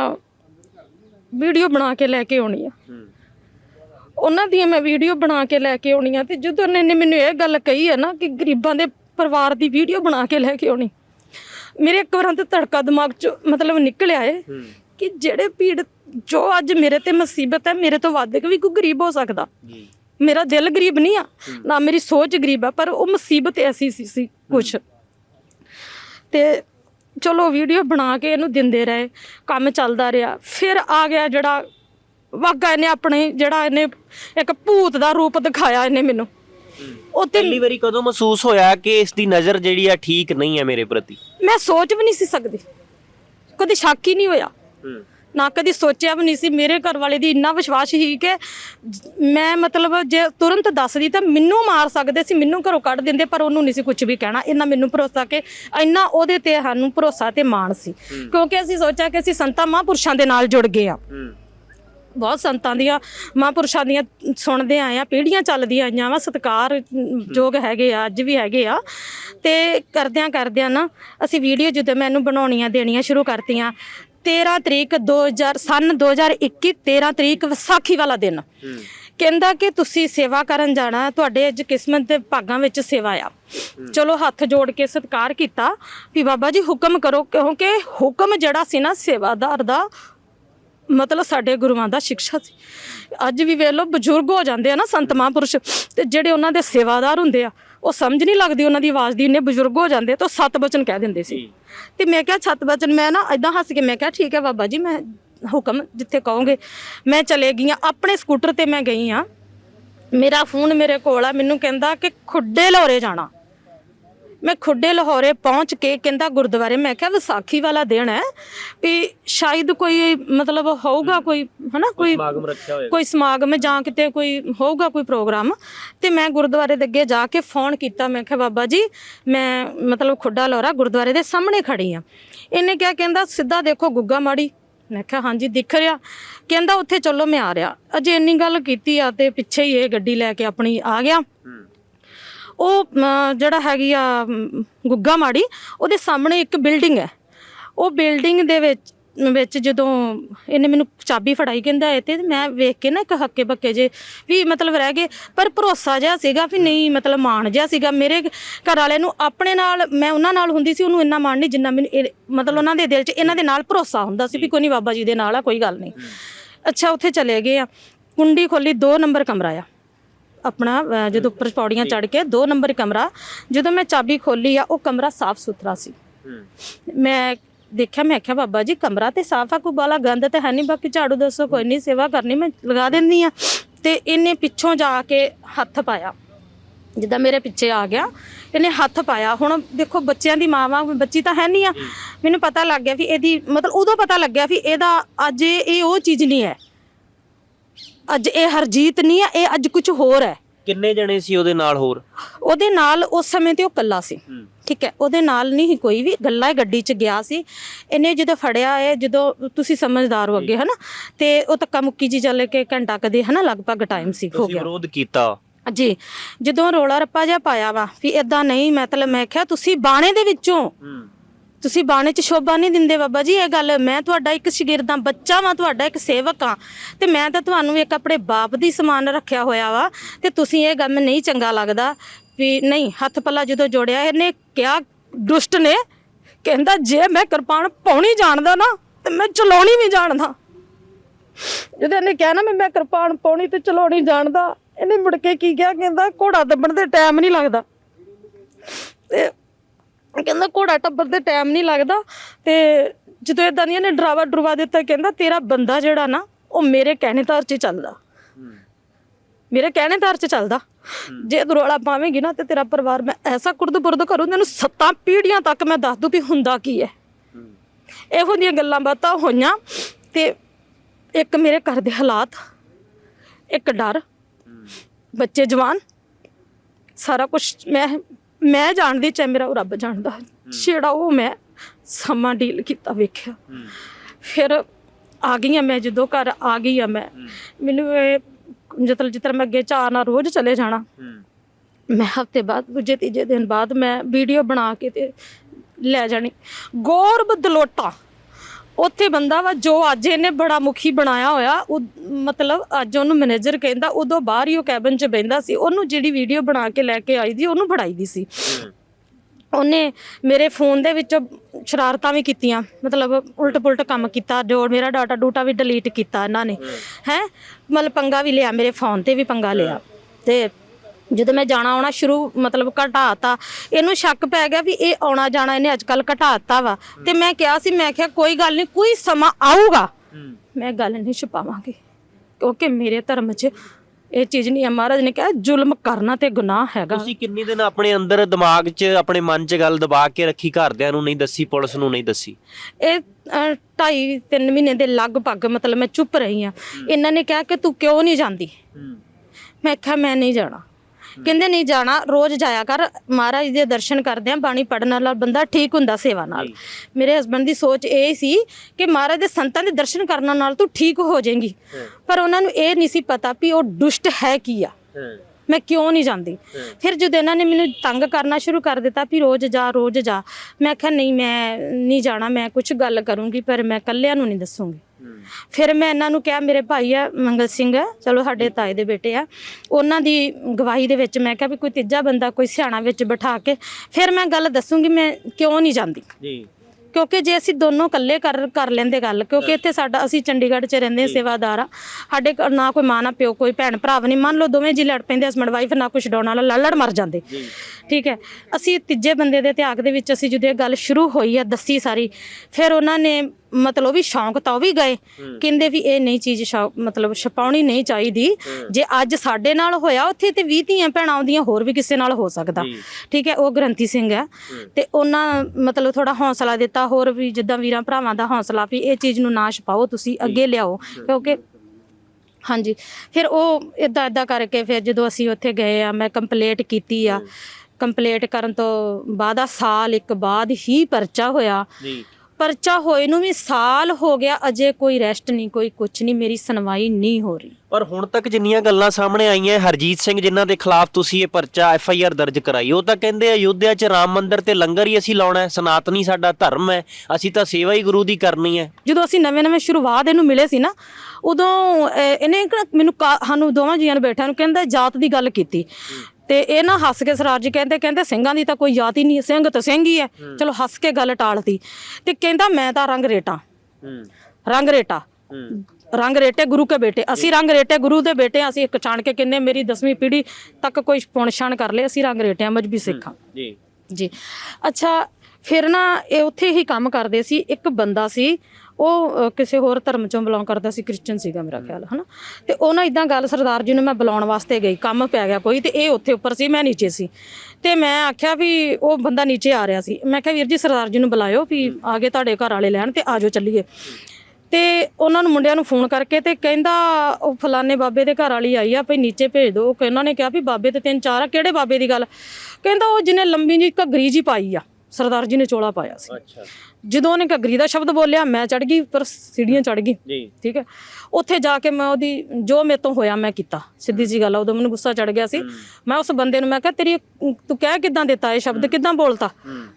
ਵੀਡੀਓ ਬਣਾ ਕੇ ਲੈ ਕੇ ਆਉਣੀ ਆ। ਉਹਨਾਂ ਦੀਆਂ ਮੈਂ ਵੀਡੀਓ ਬਣਾ ਕੇ ਲੈ ਕੇ ਆਉਣੀ ਆ ਤੇ ਜਦੋਂ ਇਹਨੇ ਮੈਨੂੰ ਇਹ ਗੱਲ ਕਹੀ ਹੈ ਨਾ ਕਿ ਗਰੀਬਾਂ ਦੇ ਪਰਿਵਾਰ ਦੀ ਵੀਡੀਓ ਬਣਾ ਕੇ ਲੈ ਕੇ ਆਉਣੀ ਮੇਰੇ ਇੱਕ ਵਾਰਾਂ ਤੇ ਧੜਕਾ ਦਿਮਾਗ 'ਚ ਮਤਲਬ ਨਿਕਲਿਆ ਏ ਕਿ ਜਿਹੜੇ ਪੀੜ ਜੋ ਅੱਜ ਮੇਰੇ ਤੇ ਮੁਸੀਬਤ ਹੈ ਮੇਰੇ ਤੋਂ ਵੱਧ ਕੇ ਵੀ ਕੋਈ ਗਰੀਬ ਹੋ ਸਕਦਾ। ਜੀ। ਮੇਰਾ ਦਿਲ ਗਰੀਬ ਨਹੀਂ ਆ ਨਾ ਮੇਰੀ ਸੋਚ ਗਰੀਬ ਆ ਪਰ ਉਹ ਮੁਸੀਬਤ ਐਸੀ ਸੀ ਸੀ ਕੁਛ। ਤੇ ਚਲੋ ਵੀਡੀਓ ਬਣਾ ਕੇ ਇਹਨੂੰ ਦਿੰਦੇ ਰਹੇ ਕੰਮ ਚੱਲਦਾ ਰਿਹਾ। ਫਿਰ ਆ ਗਿਆ ਜਿਹੜਾ ਵਾਗਾ ਇਹਨੇ ਆਪਣੇ ਜਿਹੜਾ ਇਹਨੇ ਇੱਕ ਭੂਤ ਦਾ ਰੂਪ ਦਿਖਾਇਆ ਇਹਨੇ ਮੈਨੂੰ। ਉਹ ਤੇ ਪਹਿਲੀ ਵਾਰੀ ਕਦੋਂ ਮਹਿਸੂਸ ਹੋਇਆ ਕਿ ਇਸ ਦੀ ਨਜ਼ਰ ਜਿਹੜੀ ਆ ਠੀਕ ਨਹੀਂ ਹੈ ਮੇਰੇ ਪ੍ਰਤੀ? ਮੈਂ ਸੋਚ ਵੀ ਨਹੀਂ ਸੀ ਸਕਦੀ। ਕਦੇ ਸ਼ੱਕ ਹੀ ਨਹੀਂ ਹੋਇਆ। ਹੂੰ। ਨਾ ਕਦੀ ਸੋਚਿਆ ਵੀ ਨਹੀਂ ਸੀ। ਮੇਰੇ ਘਰ ਵਾਲੇ ਦੀ ਇੰਨਾ ਵਿਸ਼ਵਾਸ ਸੀ ਕਿ ਮੈਂ ਮਤਲਬ ਜੇ ਤੁਰੰਤ ਦੱਸਦੀ ਤਾਂ ਮੈਨੂੰ ਮਾਰ ਸਕਦੇ ਸੀ ਮੈਨੂੰ ਘਰੋਂ ਕੱਢ ਦਿੰਦੇ ਪਰ ਉਹਨੂੰ ਨਹੀਂ ਸੀ ਕੁਝ ਵੀ ਕਹਿਣਾ। ਇੰਨਾ ਮੈਨੂੰ ਭਰੋਸਾ ਕਿ ਇੰਨਾ ਉਹਦੇ ਤੇ ਸਾਨੂੰ ਭਰੋਸਾ ਤੇ ਮਾਣ ਸੀ। ਕਿਉਂਕਿ ਅਸੀਂ ਸੋਚਿਆ ਕਿ ਅਸੀਂ ਸੰਤਾਂ ਮਹਾਂਪੁਰਸ਼ਾਂ ਦੇ ਨਾਲ ਜੁੜ ਗਏ ਆ ਹੂੰ। ਬਹੁਤ ਸੰਤਾਂ ਦੀਆਂ ਮਹਾਂਪੁਰਸ਼ਾਂ ਦੀਆਂ ਸੁਣਦੇ ਆਏ ਆ ਪੀੜ੍ਹੀਆਂ ਚੱਲਦੀਆਂ ਆਈਆਂ ਵਾ ਸਤਕਾਰ ਯੋਗ ਹੈਗੇ ਆ ਅੱਜ ਵੀ ਹੈਗੇ ਆ। ਤੇ ਕਰਦਿਆਂ ਕਰਦਿਆਂ ਨਾ ਅਸੀਂ ਵੀਡੀਓ ਜਦੋਂ ਮੈਨੂੰ ਬਣਾਉਣੀਆਂ ਦੇਣੀਆਂ ਸ਼ੁਰੂ ਕਰਤੀਆਂ 13 ਤਰੀਕ 2000 ਸਨ 2021 13 ਤਰੀਕ ਵਿਸਾਖੀ ਵਾਲਾ ਦਿਨ। ਕਹਿੰਦਾ ਕਿ ਤੁਸੀਂ ਸੇਵਾ ਕਰਨ ਜਾਣਾ ਤੁਹਾਡੇ ਅੱਜ ਕਿਸਮਤ ਦੇ ਭਾਗਾਂ ਵਿੱਚ ਸੇਵਾ ਆ। ਚਲੋ ਹੱਥ ਜੋੜ ਕੇ ਸਤਿਕਾਰ ਕੀਤਾ ਵੀ ਬਾਬਾ ਜੀ ਹੁਕਮ ਕਰੋ ਕਿਉਂਕਿ ਹੁਕਮ ਜਿਹੜਾ ਸੀ ਨਾ ਸੇਵਾਦਾਰ ਦਾ ਮਤਲਬ ਸਾਡੇ ਗੁਰੂਆਂ ਦਾ ਸਿੱਖਿਆ ਸੀ। ਅੱਜ ਵੀ ਵੇਖ ਲਓ ਬਜ਼ੁਰਗ ਹੋ ਜਾਂਦੇ ਆ ਨਾ ਸੰਤ ਮਹਾਂਪੁਰਸ਼ ਤੇ ਜਿਹੜੇ ਉਹਨਾਂ ਦੇ ਸੇਵਾਦਾਰ ਹੁੰਦੇ ਆ ਉਹ ਸਮਝ ਨਹੀਂ ਲੱਗਦੀ ਉਹਨਾਂ ਦੀ ਆਵਾਜ਼ ਦੀ ਇੰਨੇ ਬਜ਼ੁਰਗ ਹੋ ਜਾਂਦੇ ਤਾਂ ਸਤ ਬਚਨ ਕਹਿ ਦਿੰਦੇ ਸੀ। ਤੇ ਮੈਂ ਕਿਹਾ ਸਤ ਬਚਨ ਮੈਂ ਨਾ ਇਦਾਂ ਹੱਸ ਕੇ ਮੈਂ ਕਿਹਾ ਠੀਕ ਹੈ ਬਾਬਾ ਜੀ ਮੈਂ ਹੁਕਮ ਜਿੱਥੇ ਕਹੋਗੇ ਮੈਂ ਚਲੇ ਗਈ ਹਾਂ ਆਪਣੇ ਸਕੂਟਰ ਤੇ ਮੈਂ ਗਈ ਆ ਮੇਰਾ ਫੋਨ ਮੇਰੇ ਕੋਲ ਆ ਮੈਨੂੰ ਕਹਿੰਦਾ ਕਿ ਖੁੱਡੇ ਲਾਹੌਰੇ ਜਾਣਾ। ਮੈਂ ਖੁੱਡੇ ਲਾਹੌਰੇ ਪਹੁੰਚ ਕੇ ਕਹਿੰਦਾ ਗੁਰਦੁਆਰੇ ਮੈਂ ਕਿਹਾ ਵਿਸਾਖੀ ਵਾਲਾ ਦਿਨ ਹੈ ਵੀ ਸ਼ਾਇਦ ਕੋਈ ਮਤਲਬ ਹੋਊਗਾ ਕੋਈ ਹਨਾ ਕੋਈ ਸਮਾਗਮ ਰੱਖਿਆ ਹੋਇਆ। ਕੋਈ ਸਮਾਗਮ ਜਾਂ ਕਿਤੇ ਕੋਈ ਹੋਊਗਾ ਕੋਈ ਪ੍ਰੋਗਰਾਮ ਤੇ ਮੈਂ ਗੁਰਦੁਆਰੇ ਦੇ ਅੱਗੇ ਜਾ ਕੇ ਫੋਨ ਕੀਤਾ ਮੈਂ ਕਿਹਾ ਬਾਬਾ ਜੀ ਮੈਂ ਮਤਲਬ ਖੁੱਡਾ ਲੋਰਾ ਗੁਰਦੁਆਰੇ ਦੇ ਸਾਹਮਣੇ ਖੜੀ ਆ ਇਹਨੇ ਕਿਹਾ ਕਹਿੰਦਾ ਸਿੱਧਾ ਦੇਖੋ ਗੁੱਗਾ ਮਾੜੀ। ਮੈਂ ਕਿਹਾ ਹਾਂਜੀ ਦਿਖ ਰਿਹਾ। ਕਹਿੰਦਾ ਉੱਥੇ ਚੱਲੋ ਮੈਂ ਆ ਰਿਹਾ। ਅਜੇ ਇੰਨੀ ਗੱਲ ਕੀਤੀ ਆ ਤੇ ਪਿੱਛੇ ਹੀ ਇਹ ਗੱਡੀ ਲੈ ਕੇ ਆਪਣੀ ਆ ਗਿਆ। ਉਹ ਅਮ, ਜਿਹੜਾ ਹੈਗੀ ਆ ਅਮ, ਗੁੱਗਾ ਮਾੜੀ ਉਹਦੇ ਸਾਹਮਣੇ ਇੱਕ ਬਿਲਡਿੰਗ ਹੈ। ਉਹ ਬਿਲਡਿੰਗ ਦੇ ਵਿੱਚ ਵਿੱਚ ਜਦੋਂ ਇਹਨੇ ਮੈਨੂੰ ਚਾਬੀ ਫੜਾਈ ਕਹਿੰਦਾ ਇਹ ਤੇ ਮੈਂ ਵੇਖ ਕੇ ਨਾ ਇੱਕ ਹੱਕੇ ਬੱਕੇ ਜੇ ਵੀ ਮਤਲਬ ਰਹਿ ਗਏ ਪਰ ਭਰੋਸਾ ਜਿਹਾ ਸੀਗਾ ਵੀ ਨਹੀਂ ਮਤਲਬ ਮਾਣ ਜਿਹਾ ਸੀਗਾ। ਮੇਰੇ ਘਰ ਵਾਲੇ ਨੂੰ ਆਪਣੇ ਨਾਲ ਮੈਂ ਉਹਨਾਂ ਨਾਲ ਹੁੰਦੀ ਸੀ ਉਹਨੂੰ ਇੰਨਾ ਮਾਣ ਨਹੀਂ ਜਿੰਨਾ ਮੈਨੂੰ ਇਹ- ਮਤਲਬ ਉਹਨਾਂ ਦੇ ਦਿਲ 'ਚ ਇਹਨਾਂ ਦੇ ਨਾਲ ਭਰੋਸਾ ਹੁੰਦਾ ਸੀ ਵੀ ਕੋਈ ਨਹੀਂ ਬਾਬਾ ਜੀ ਦੇ ਨਾਲ ਆ ਕੋਈ ਗੱਲ ਨਹੀਂ। ਅੱਛਾ ਉੱਥੇ ਚਲੇ ਗਏ ਆ। ਕੁੰਡੀ ਖੋਲੀ 2 ਨੰਬਰ ਕਮਰਾ ਆ। ਆਪਣਾ ਜਦੋਂ ਉੱਪਰ ਪੌੜੀਆਂ ਚੜ ਕੇ 2 ਨੰਬਰ ਕਮਰਾ ਜਦੋਂ ਮੈਂ ਚਾਬੀ ਖੋਲੀ ਆ ਉਹ ਕਮਰਾ ਸਾਫ਼ ਸੁਥਰਾ ਸੀ। ਮੈਂ ਦੇਖਿਆ ਮੈਂ ਕਿਹਾ ਬਾਬਾ ਜੀ ਕਮਰਾ ਤੇ ਸਾਫ਼ ਆ ਕੋਈ ਬਾਲਾ ਗੰਦ ਤੇ ਹੈ ਨਹੀਂ ਬਾਕੀ ਝਾੜੂ ਦੱਸੋ ਕੋਈ ਨਹੀਂ ਸੇਵਾ ਕਰਨੀ ਮੈਂ ਲਗਾ ਦਿੰਦੀ ਆ। ਤੇ ਇਹਨੇ ਪਿੱਛੋਂ ਜਾ ਕੇ ਹੱਥ ਪਾਇਆ। ਜਿੱਦਾਂ ਮੇਰੇ ਪਿੱਛੇ ਆ ਗਿਆ ਇਹਨੇ ਹੱਥ ਪਾਇਆ। ਹੁਣ ਦੇਖੋ ਬੱਚਿਆਂ ਦੀ ਮਾਂ ਵਾਂ ਬੱਚੀ ਤਾਂ ਹੈ ਨਹੀਂ ਆ। ਮੈਨੂੰ ਪਤਾ ਲੱਗ ਗਿਆ ਵੀ ਇਹਦੀ ਮਤਲਬ ਉਦੋਂ ਪਤਾ ਲੱਗਿਆ ਵੀ ਇਹਦਾ ਅੱਜ ਇਹ ਉਹ ਚੀਜ਼ ਨਹੀਂ ਹੈ। ਅੱਜ ਇਹ ਹਰਜੀਤ ਨਹੀਂ ਹੈ ਇਹ ਅੱਜ ਕੁਝ ਹੋਰ ਹੈ। ਕਿੰਨੇ ਜਣੇ ਸੀ ਉਹਦੇ ਨਾਲ ਹੋਰ? ਉਹਦੇ ਨਾਲ ਉਸ ਸਮੇਂ ਤੇ ਉਹ ਕੱਲਾ ਸੀ। ਠੀਕ ਹੈ ਉਹਦੇ ਨਾਲ ਨਹੀਂ ਸੀ ਕੋਈ ਵੀ ਗੱਲਾਂ ਗੱਡੀ 'ਚ ਗਿਆ ਸੀ। ਇਹਨੇ ਜਦੋਂ ਫੜਿਆ ਹੈ ਜਦੋਂ ਤੁਸੀਂ ਸਮਝਦਾਰ ਹੋ ਅੱਗੇ ਹਨਾ? ਤੇ ਉਹ ਧੱਕਾ ਮੁੱਕੀ ਜੀ ਚੱਲ ਕੇ ਘੰਟਾ ਕਦੇ ਹਨਾ ਲਗਭਗ ਟਾਈਮ ਸੀ ਹੋ ਤੁਸੀਂ ਗਿਆ। ਵਿਰੋਧ ਕੀਤਾ। ਜੀ ਜਦੋਂ ਰੋਲਾ ਰੱਪਾ ਜਿਹਾ ਪਾਇਆ ਵਾ ਵੀ ਇਦਾਂ ਨਹੀਂ ਮਤਲਬ ਮੈਂ ਕਿਹਾ ਤੁਸੀਂ ਬਾਣੇ ਦੇ ਵਿੱਚੋਂ ਹੂੰ। ਤੁਸੀਂ ਬਾਣੇ 'ਚ ਸ਼ੋਭਾ ਨਹੀਂ ਦਿੰਦੇ ਬਾਬਾ ਜੀ, ਇਹ ਗੱਲ ਮੈਂ ਤੁਹਾਡਾ ਇੱਕ ਸ਼ਾਗਿਰਦਾਂ ਬੱਚਾ ਵਾਂ, ਤੁਹਾਡਾ ਇੱਕ ਸੇਵਕ ਆ ਤੇ ਮੈਂ ਤਾਂ ਤੁਹਾਨੂੰ ਇੱਕ ਆਪਣੇ ਬਾਪ ਦੀ ਸਮਾਨ ਰੱਖਿਆ ਹੋਇਆ ਵਾ, ਤੇ ਤੁਸੀਂ ਇਹ ਗੱਲ ਨਹੀਂ ਚੰਗਾ ਲੱਗਦਾ ਵੀ ਨਹੀਂ, ਹੱਥ ਪੱਲਾ ਜਦੋਂ ਜੋੜਿਆ, ਇਹਨੇ ਕਿਹਾ, ਦੁਸ਼ਟ ਨੇ, ਕਹਿੰਦਾ ਜੇ ਮੈਂ ਕਿਰਪਾਨ ਪਾਉਣੀ ਜਾਣਦਾ ਨਾ, ਤੇ ਮੈਂ ਚਲਾਉਣੀ ਵੀ ਜਾਣਦਾ। ਜਦੋਂ ਇਹਨੇ ਕਿਹਾ ਨਾ ਮੈਂ ਮੈਂ ਕਿਰਪਾਨ ਪਾਉਣੀ ਤੇ ਚਲਾਉਣੀ ਜਾਣਦਾ, ਇਹਨੇ ਮੁੜ ਕੇ ਕੀ ਕਿਹਾ, ਕਹਿੰਦਾ ਘੋੜਾ ਦੱਬਣ ਦੇ ਟਾਈਮ ਨਹੀਂ ਲੱਗਦਾ। ਤੇ ਕਹਿੰਦਾ ਘੋੜਾ ਟੱਬਰ ਦੇ ਟਾਈਮ ਨਹੀਂ ਲੱਗਦਾ ਤੇ ਜਦੋਂ ਇਦਾਂ ਦੀਆਂ ਨੇ ਡਰਾਵਾ ਡਰਵਾ ਦਿੱਤਾ ਕਹਿੰਦਾ ਤੇਰਾ ਬੰਦਾ ਜਿਹੜਾ ਨਾ ਉਹ ਮੇਰੇ ਕਹਿਣੇਦਾਰ 'ਚ ਚੱਲਦਾ। ਮੇਰੇ ਕਹਿਣੇਦਾਰ 'ਚ ਚੱਲਦਾ। ਜੇ ਤੂੰ ਰੌਲਾ ਪਾਵੇਂਗੀ ਨਾ ਤੇ ਤੇਰਾ ਪਰਿਵਾਰ ਮੈਂ ਐਸਾ ਕੁਰਦ-ਬੁਰਦ ਕਰੂੰ ਤੈਨੂੰ ਸੱਤਾਂ ਪੀੜ੍ਹੀਆਂ ਤੱਕ ਮੈਂ ਦੱਸ ਦੂੰ ਵੀ ਹੁੰਦਾ ਕੀ ਹੈ। ਇਹੋ ਜਿਹੀਆਂ ਗੱਲਾਂ ਬਾਤਾਂ ਹੋਈਆਂ ਤੇ ਇੱਕ ਮੇਰੇ ਘਰ ਦੇ ਹਾਲਾਤ ਇੱਕ ਡਰ। ਬੱਚੇ ਜਵਾਨ ਸਾਰਾ ਕੁਝ ਮੈਂ ਮੈਂ ਜਾਣਦੀ ਚਾਹੇ ਮੇਰਾ ਉਹ ਰੱਬ ਜਾਣਦਾ। ਜਿਹੜਾ ਉਹ ਮੈਂ ਸਮਾਂ ਡੀਲ ਕੀਤਾ ਵੇਖਿਆ। ਫਿਰ ਆ ਗਈ ਆ ਮੈਂ ਜਦੋਂ ਘਰ ਆ ਗਈ ਆ ਮੈਂ ਮੈਨੂੰ ਇਹ ਜਿੱਤਲ ਜਿੱਤਰ ਮੈਂ ਅੱਗੇ ਚਾਰ ਨਾਲ ਰੋਜ਼ ਚਲੇ ਜਾਣਾ। ਮੈਂ ਹਫ਼ਤੇ ਬਾਅਦ ਦੂਜੇ ਤੀਜੇ ਦਿਨ ਬਾਅਦ ਮੈਂ ਵੀਡੀਓ ਬਣਾ ਕੇ ਤੇ ਲੈ ਜਾਣੀ। ਗੌਰਵ ਦਲੋਟਾ। ਉੱਥੇ ਬੰਦਾ ਵਾ ਜੋ ਅੱਜ ਇਹਨੇ ਬੜਾ ਮੁਖੀ ਬਣਾਇਆ ਹੋਇਆ ਉਹ ਮਤਲਬ ਅੱਜ ਉਹਨੂੰ ਮੈਨੇਜਰ ਕਹਿੰਦਾ ਉਦੋਂ ਬਾਹਰ ਹੀ ਉਹ ਕੈਬਨ 'ਚ ਬੈੰਦਾ ਸੀ ਉਹਨੂੰ ਜਿਹੜੀ ਵੀਡੀਓ ਬਣਾ ਕੇ ਲੈ ਕੇ ਆਈ ਦੀ ਉਹਨੂੰ ਫੜਾਈ ਦੀ ਸੀ। ਉਹਨੇ ਮੇਰੇ ਫੋਨ ਦੇ ਵਿੱਚ ਸ਼ਰਾਰਤਾਂ ਵੀ ਕੀਤੀਆਂ ਮਤਲਬ ਉਲਟ ਪੁਲਟ ਕੰਮ ਕੀਤਾ ਜੋ ਮੇਰਾ ਡਾਟਾ ਡੂਟਾ ਵੀ ਡਿਲੀਟ ਕੀਤਾ ਇਹਨਾਂ ਨੇ। ਹੈ? ਮਤਲਬ ਪੰਗਾ ਵੀ ਲਿਆ ਮੇਰੇ ਫੋਨ ਤੇ ਵੀ ਪੰਗਾ ਲਿਆ। ਤੇ ਜਦੋਂ ਮੈਂ ਜਾਣਾ ਆਉਣਾ ਸ਼ੁਰੂ ਮਤਲਬ ਘਟਾਤਾ ਇਹਨੂੰ ਸ਼ੱਕ ਪੈ ਗਿਆ ਵੀ ਇਹ ਆਉਣਾ ਜਾਣਾ ਇਹਨੇ ਅੱਜ ਕੱਲ ਘਟਾਤਾ ਵਾ। ਤੇ ਮੈਂ ਕਿਹਾ ਸੀ ਮੈਂ ਕਿਹਾ ਕੋਈ ਗੱਲ ਨਹੀਂ ਕੋਈ ਸਮਾਂ ਆਊਗਾ। ਮੈਂ ਗੱਲ ਨਹੀਂ ਛੁਪਾਵਾਂਗੀ ਕਿਉਂਕਿ ਮੇਰੇ ਧਰਮ 'ਚ ਇਹ ਚੀਜ਼ ਨਹੀਂ ਹੈ। ਮਹਾਰਾਜ ਨੇ ਕਿਹਾ ਜ਼ੁਲਮ ਕਰਨਾ ਤੇ ਗੁਨਾਹ ਹੈਗਾ। ਤੁਸੀਂ ਕਿੰਨੀ ਦਿਨ ਆਪਣੇ ਅੰਦਰ ਦਿਮਾਗ 'ਚ ਆਪਣੇ ਮਨ 'ਚ ਗੱਲ ਦਬਾ ਕੇ ਰੱਖੀ ਘਰਦਿਆਂ ਨੂੰ ਨਹੀਂ ਦੱਸੀ ਪੁਲਿਸ ਨੂੰ ਨਹੀਂ ਦੱਸੀ? ਇਹ ਅਹ, ਢਾਈ ਤਿੰਨ ਮਹੀਨੇ ਦੇ ਲਗਭਗ ਮਤਲਬ ਮੈਂ ਚੁੱਪ ਰਹੀ ਆ ਇਹਨਾਂ ਨੇ ਕਿਹਾ ਕਿ ਤੂੰ ਕਿਉਂ ਨਹੀਂ ਜਾਂਦੀ? ਮੈਂ ਕਿਹਾ ਮੈਂ ਨਹੀਂ ਜਾਣਾ। ਕਹਿੰਦੇ ਨਹੀਂ ਜਾਣਾ ਰੋਜ਼ ਜਾਇਆ ਕਰ ਮਹਾਰਾਜ ਦੇ ਦਰਸ਼ਨ ਕਰਦੇ ਆ ਬਾਣੀ ਪੜਨ ਵਾਲਾ ਬੰਦਾ ਠੀਕ ਹੁੰਦਾ ਸੇਵਾ ਨਾਲ। ਮੇਰੇ ਹਸਬੰਡ ਦੀ ਸੋਚ ਇਹ ਸੀ ਕਿ ਮਹਾਰਾਜ ਦੇ ਸੰਤਾਂ ਦੇ ਦਰਸ਼ਨ ਕਰਨ ਨਾਲ ਤੂੰ ਠੀਕ ਹੋ ਜਾਏਂਗੀ। ਪਰ ਉਹਨਾਂ ਨੂੰ ਇਹ ਨਹੀਂ ਸੀ ਪਤਾ ਵੀ ਉਹ ਦੁਸ਼ਟ ਹੈ ਕੀ ਆ। ਮੈਂ ਕਿਉਂ ਨਹੀਂ ਜਾਂਦੀ? ਫਿਰ ਜਦੋਂ ਇਹਨਾਂ ਨੇ ਮੈਨੂੰ ਤੰਗ ਕਰਨਾ ਸ਼ੁਰੂ ਕਰ ਦਿੱਤਾ ਵੀ ਰੋਜ਼ ਜਾ ਰੋਜ਼ ਜਾ ਮੈਂ ਕਿਹਾ ਨਹੀਂ ਮੈਂ ਨਹੀਂ ਜਾਣਾ ਮੈਂ ਕੁਝ ਗੱਲ ਕਰੂੰਗੀ ਪਰ ਮੈਂ ਕੱਲਿਆਂ ਨੂੰ ਨਹੀਂ ਦੱਸੂੰਗੀ। ਫਿਰ ਮੈਂ ਇਹਨਾਂ ਨੂੰ ਕਿਹਾ ਮੇਰੇ ਭਾਈ ਆ ਮੰਗਲ ਸਿੰਘ ਚਲੋ ਸਾਡੇ ਤਾਏ ਦੇ ਬੇਟੇ ਆ। ਉਹਨਾਂ ਦੀ ਗਵਾਹੀ ਦੇ ਵਿੱਚ ਮੈਂ ਕਿਹਾ ਵੀ ਕੋਈ ਤੀਜਾ ਬੰਦਾ ਕੋਈ ਸਿਆਣਾ ਵਿੱਚ ਬਿਠਾ ਕੇ ਫਿਰ ਮੈਂ ਗੱਲ ਦੱਸੂੰਗੀ ਮੈਂ ਕਿਉਂ ਨਹੀਂ ਜਾਂਦੀ? ਜੀ। ਕਿਉਂਕਿ ਜੇ ਅਸੀਂ ਦੋਨੋਂ ਇਕੱਲੇ ਕਰ ਕਰ ਲੈਂਦੇ ਗੱਲ ਕਿਉਂਕਿ ਇੱਥੇ ਸਾਡਾ ਅਸੀਂ ਚੰਡੀਗੜ੍ਹ 'ਚ ਰਹਿੰਦੇ ਹਾਂ, ਸੇਵਾਦਾਰ ਆ। ਸਾਡੇ ਘਰ ਨਾ ਕੋਈ ਮਾਂ ਨਾ ਪਿਓ ਕੋਈ ਭੈਣ ਭਰਾ ਨਹੀਂ। ਮੰਨ ਲਓ ਦੋਵੇਂ ਜੀ ਲੜ ਪੈਂਦੇ ਹਸਬੰਡ ਵਾਈਫ ਨਾ ਕੁਛ ਡਾਉਣ ਵਾਲਾ ਲੜ ਮਰ ਜਾਂਦੇ। ਠੀਕ ਹੈ। ਅਸੀਂ ਤੀਜੇ ਬੰਦੇ ਦੇ ਤਿਆਗ ਦੇ ਵਿੱਚ ਅਸੀਂ ਜਦੋਂ ਇਹ ਗੱਲ ਸ਼ੁਰੂ ਹੋਈ ਆ ਦੱਸੀ ਸਾਰੀ ਫਿਰ ਉਹਨਾਂ ਨੇ ਮਤਲਬ ਵੀ ਸ਼ੌਂਕ ਤਾਂ ਉਹ ਵੀ ਗਏ। ਕਹਿੰਦੇ ਵੀ ਇਹ ਨਹੀਂ ਚੀਜ਼ ਸ਼ੌ- ਮਤਲਬ ਛਪਾਉਣੀ ਨਹੀਂ ਚਾਹੀਦੀ। ਜੇ ਅੱਜ ਸਾਡੇ ਨਾਲ ਹੋਇਆ ਉੱਥੇ ਤੇ 20 ਧੀਆਂ ਭੈਣਾਂ ਆਉਂਦੀਆਂ ਹੋਰ ਵੀ ਕਿਸੇ ਨਾਲ ਹੋ ਸਕਦਾ। ਠੀਕ ਹੈ ਉਹ ਗ੍ਰੰਥੀ ਸਿੰਘ ਹੈ। ਤੇ ਉਹਨਾਂ ਮਤਲਬ ਥੋੜਾ ਹੌਸਲਾ ਦਿੱਤਾ ਹੋਰ ਵੀ ਜਿੱਦਾਂ ਵੀਰਾਂ ਭਰਾਵਾਂ ਦਾ ਹੌਸਲਾ ਵੀ ਇਹ ਚੀਜ਼ ਨੂੰ ਨਾ ਛਪਾਓ ਤੁਸੀਂ ਅੱਗੇ ਲਿਆਓ। ਕਿਉਂਕਿ ਹਾਂਜੀ ਫਿਰ ਉਹ ਇਦਾਂ ਇਦਾਂ ਕਰਕੇ ਫਿਰ ਜਦੋਂ ਅਸੀਂ ਉੱਥੇ ਗਏ ਆ ਮੈਂ ਕੰਪਲੀਟ ਕੀਤੀ ਆ। ਕੰਪਲੀਟ ਕਰਨ ਤੋਂ ਬਾਅਦ ਆ ਸਾਲ ਇੱਕ ਬਾਅਦ ਹੀ ਪਰਚਾ ਹੋਇਆ। ਜੀ। ਪਰਚਾ ਹੋਏ ਨੂੰ ਵੀ ਸਾਲ ਹੋ ਗਿਆ ਅਜੇ ਕੋਈ ਰੈਸਟ ਨਹੀਂ ਕੋਈ ਕੁਛ ਨਹੀਂ ਮੇਰੀ ਸੁਣਵਾਈ ਨਹੀਂ ਹੋ ਰਹੀ। ਪਰ ਹੁਣ ਤੱਕ ਜਿੰਨੀਆਂ ਗੱਲਾਂ ਸਾਹਮਣੇ ਆਈਆਂ ਹਰਜੀਤ ਸਿੰਘ ਜਿਨ੍ਹਾਂ ਦੇ ਖਿਲਾਫ ਤੁਸੀਂ ਇਹ ਪਰਚਾ ਐਫ ਆਈ ਆਰ ਦਰਜ ਕਰਾਈ ਉਹ ਤਾਂ ਕਹਿੰਦੇ ਅਯੁੱਧਿਆ 'ਚ ਰਾਮ ਮੰਦਿਰ ਤੇ ਲੰਗਰ ਹੀ ਅਸੀਂ ਲਾਉਣਾ ਹੈ ਸਨਾਤਨੀ ਸਾਡਾ ਧਰਮ ਹੈ ਅਸੀਂ ਤਾਂ ਸੇਵਾ ਹੀ ਗੁਰੂ ਦੀ ਕਰਨੀ ਹੈ। ਜਦੋਂ ਅਸੀਂ ਨਵੇਂ-ਨਵੇਂ ਸ਼ੁਰੂਆਤ ਇਹਨੂੰ ਮਿਲੇ ਸੀ ਨਾ ਉਦੋਂ ਅਹ, ਇਹਨੇ ਇੱਕ ਨਾ ਮੈਨੂੰ ਕਾ- ਸਾਨੂੰ ਦੋਵਾਂ ਜੀਆਂ ਨੂੰ ਬੈਠਿਆਂ ਨੂੰ ਕਹਿੰਦਾ ਜਾਤ ਦੀ ਗੱਲ ਕੀਤੀ। ਤੇ ਇਹ ਨਾ ਹੱਸ ਕੇ ਸਰਾਜ ਜੀ ਕਹਿੰਦੇ ਕਹਿੰਦੇ ਸਿੰਘਾਂ ਦੀ ਤਾਂ ਕੋਈ ਜਾਤ ਹੀ ਨਹੀਂ ਸਿੰਘ ਤਾਂ ਸਿੰਘ ਹੀ ਹੈ। ਚਲੋ ਹੱਸ ਕੇ ਗੱਲ ਟਾਲਤੀ। ਤੇ ਕਹਿੰਦਾ ਮੈਂ ਤਾਂ ਰੰਗ ਰੇਟਾ। ਹੂੰ। ਰੰਗ ਰੇਟਾ। ਰੰਗ ਰੇਟੇ ਗੁਰੂ ਕੇ ਬੇਟੇ। ਅਸੀਂ ਰੰਗ ਰੇਟੇ ਗੁਰੂ ਦੇ ਬੇਟੇ। ਅਸੀਂ ਇੱਕ ਛਾਣ ਕੇ ਕਿੰਨੇ ਮੇਰੀ 10ਵੀਂ ਪੀੜ੍ਹੀ ਤੱਕ ਕੋਈ ਪੁਣ ਛਾਣ ਕਰ ਲਏ। ਅਸੀਂ ਰੰਗ ਰੇਟੇ ਮਜਬੀ ਸਿੱਖਾਂ। ਜੀ। ਜੀ। ਅੱਛਾ ਫਿਰ ਨਾ ਇਹ ਉੱਥੇ ਹੀ ਕੰਮ ਕਰਦੇ ਸੀ। ਇੱਕ ਬੰਦਾ ਸੀ ਉਹ ਕਿਸੇ ਹੋਰ ਧਰਮ ਚੋਂ ਬਿਲੋਂਗ ਕਰਦਾ ਸੀ ਕ੍ਰਿਸਚੀਅਨ ਸੀਗਾ ਮੇਰਾ ਖਿਆਲ, ਹਨਾ? ਤੇ ਉਹ ਨਾ ਇਦਾਂ ਗੱਲ ਸਰਦਾਰ ਜੀ ਨੂੰ ਮੈਂ ਬੁਲਾਉਣ ਵਾਸਤੇ ਗਈ, ਕੰਮ ਪੈ ਗਿਆ ਕੋਈ ਤੇ ਇਹ ਉੱਥੇ ਉੱਪਰ ਸੀ, ਮੈਂ ਨੀਚੇ ਸੀ। ਤੇ ਮੈਂ ਆਖਿਆ ਵੀ ਉਹ ਬੰਦਾ ਨੀਚੇ ਆ ਰਿਹਾ ਸੀ। ਮੈਂ ਕਿਹਾ, ਵੀਰ ਜੀ, ਸਰਦਾਰ ਜੀ ਨੂੰ ਬੁਲਾਇਓ ਵੀ ਆਗੇ ਤੁਹਾਡੇ ਘਰ ਵਾਲੇ ਲੈਣ ਤੇ ਆਜੋ ਚੱਲੀਏ। ਤੇ ਉਹਨਾਂ ਨੂੰ ਮੁੰਡਿਆਂ ਨੂੰ ਫੋਨ ਕਰਕੇ ਤੇ ਕਹਿੰਦਾ, ਉਹ ਫਲਾਣੇ ਬਾਬੇ ਦੇ ਘਰ ਵਾਲੀ ਆਈ ਆ, ਭਈ ਨੀਚੇ ਭੇਜ ਦਿਓ। ਉਹਨਾਂ ਨੇ ਕਿਹਾ ਵੀ ਬਾਬੇ ਤੇ ਤਿੰਨ ਚਾਰ ਆ, ਕਿਹੜੇ ਬਾਬੇ ਦੀ ਗੱਲ? ਕਹਿੰਦਾ, ਉਹ ਜਿਹਨੇ ਲੰਬੀ ਜੀ ਘੱਗਰੀ ਜੀ ਪਾਈ ਆ। ਸਰਦਾਰ ਜੀ ਨੇ ਚੋਲਾ ਪਾਇਆ ਸੀ। ਅੱਛਾ। ਜਦੋਂ ਉਹਨੇ ਘੱਗਰੀ ਦਾ ਸ਼ਬਦ ਬੋਲਿਆ ਮੈਂ ਚੜ ਗਈ ਪਰ ਸੀੜੀਆਂ ਚੜ ਗਈ ਜੀ। ਠੀਕ ਹੈ? ਉੱਥੇ ਜਾ ਕੇ ਮੈਂ ਉਹਦੀ ਜੋ ਮੇਰੇ ਤੋਂ ਹੋਇਆ ਮੈਂ ਕੀਤਾ। ਸਿੱਧੀ ਜੀ ਗੱਲ ਆ ਉਦੋਂ ਮੈਨੂੰ ਗੁੱਸਾ ਚੜ ਗਿਆ ਸੀ। ਮੈਂ ਉਸ ਬੰਦੇ ਨੂੰ ਮੈਂ ਕਿਹਾ ਤੇਰੀ ਤੂੰ ਕਹਿ ਕਿਦਾਂ ਦਿੱਤਾ ਇਹ ਸ਼ਬਦ ਕਿਦਾਂ ਬੋਲਤਾ?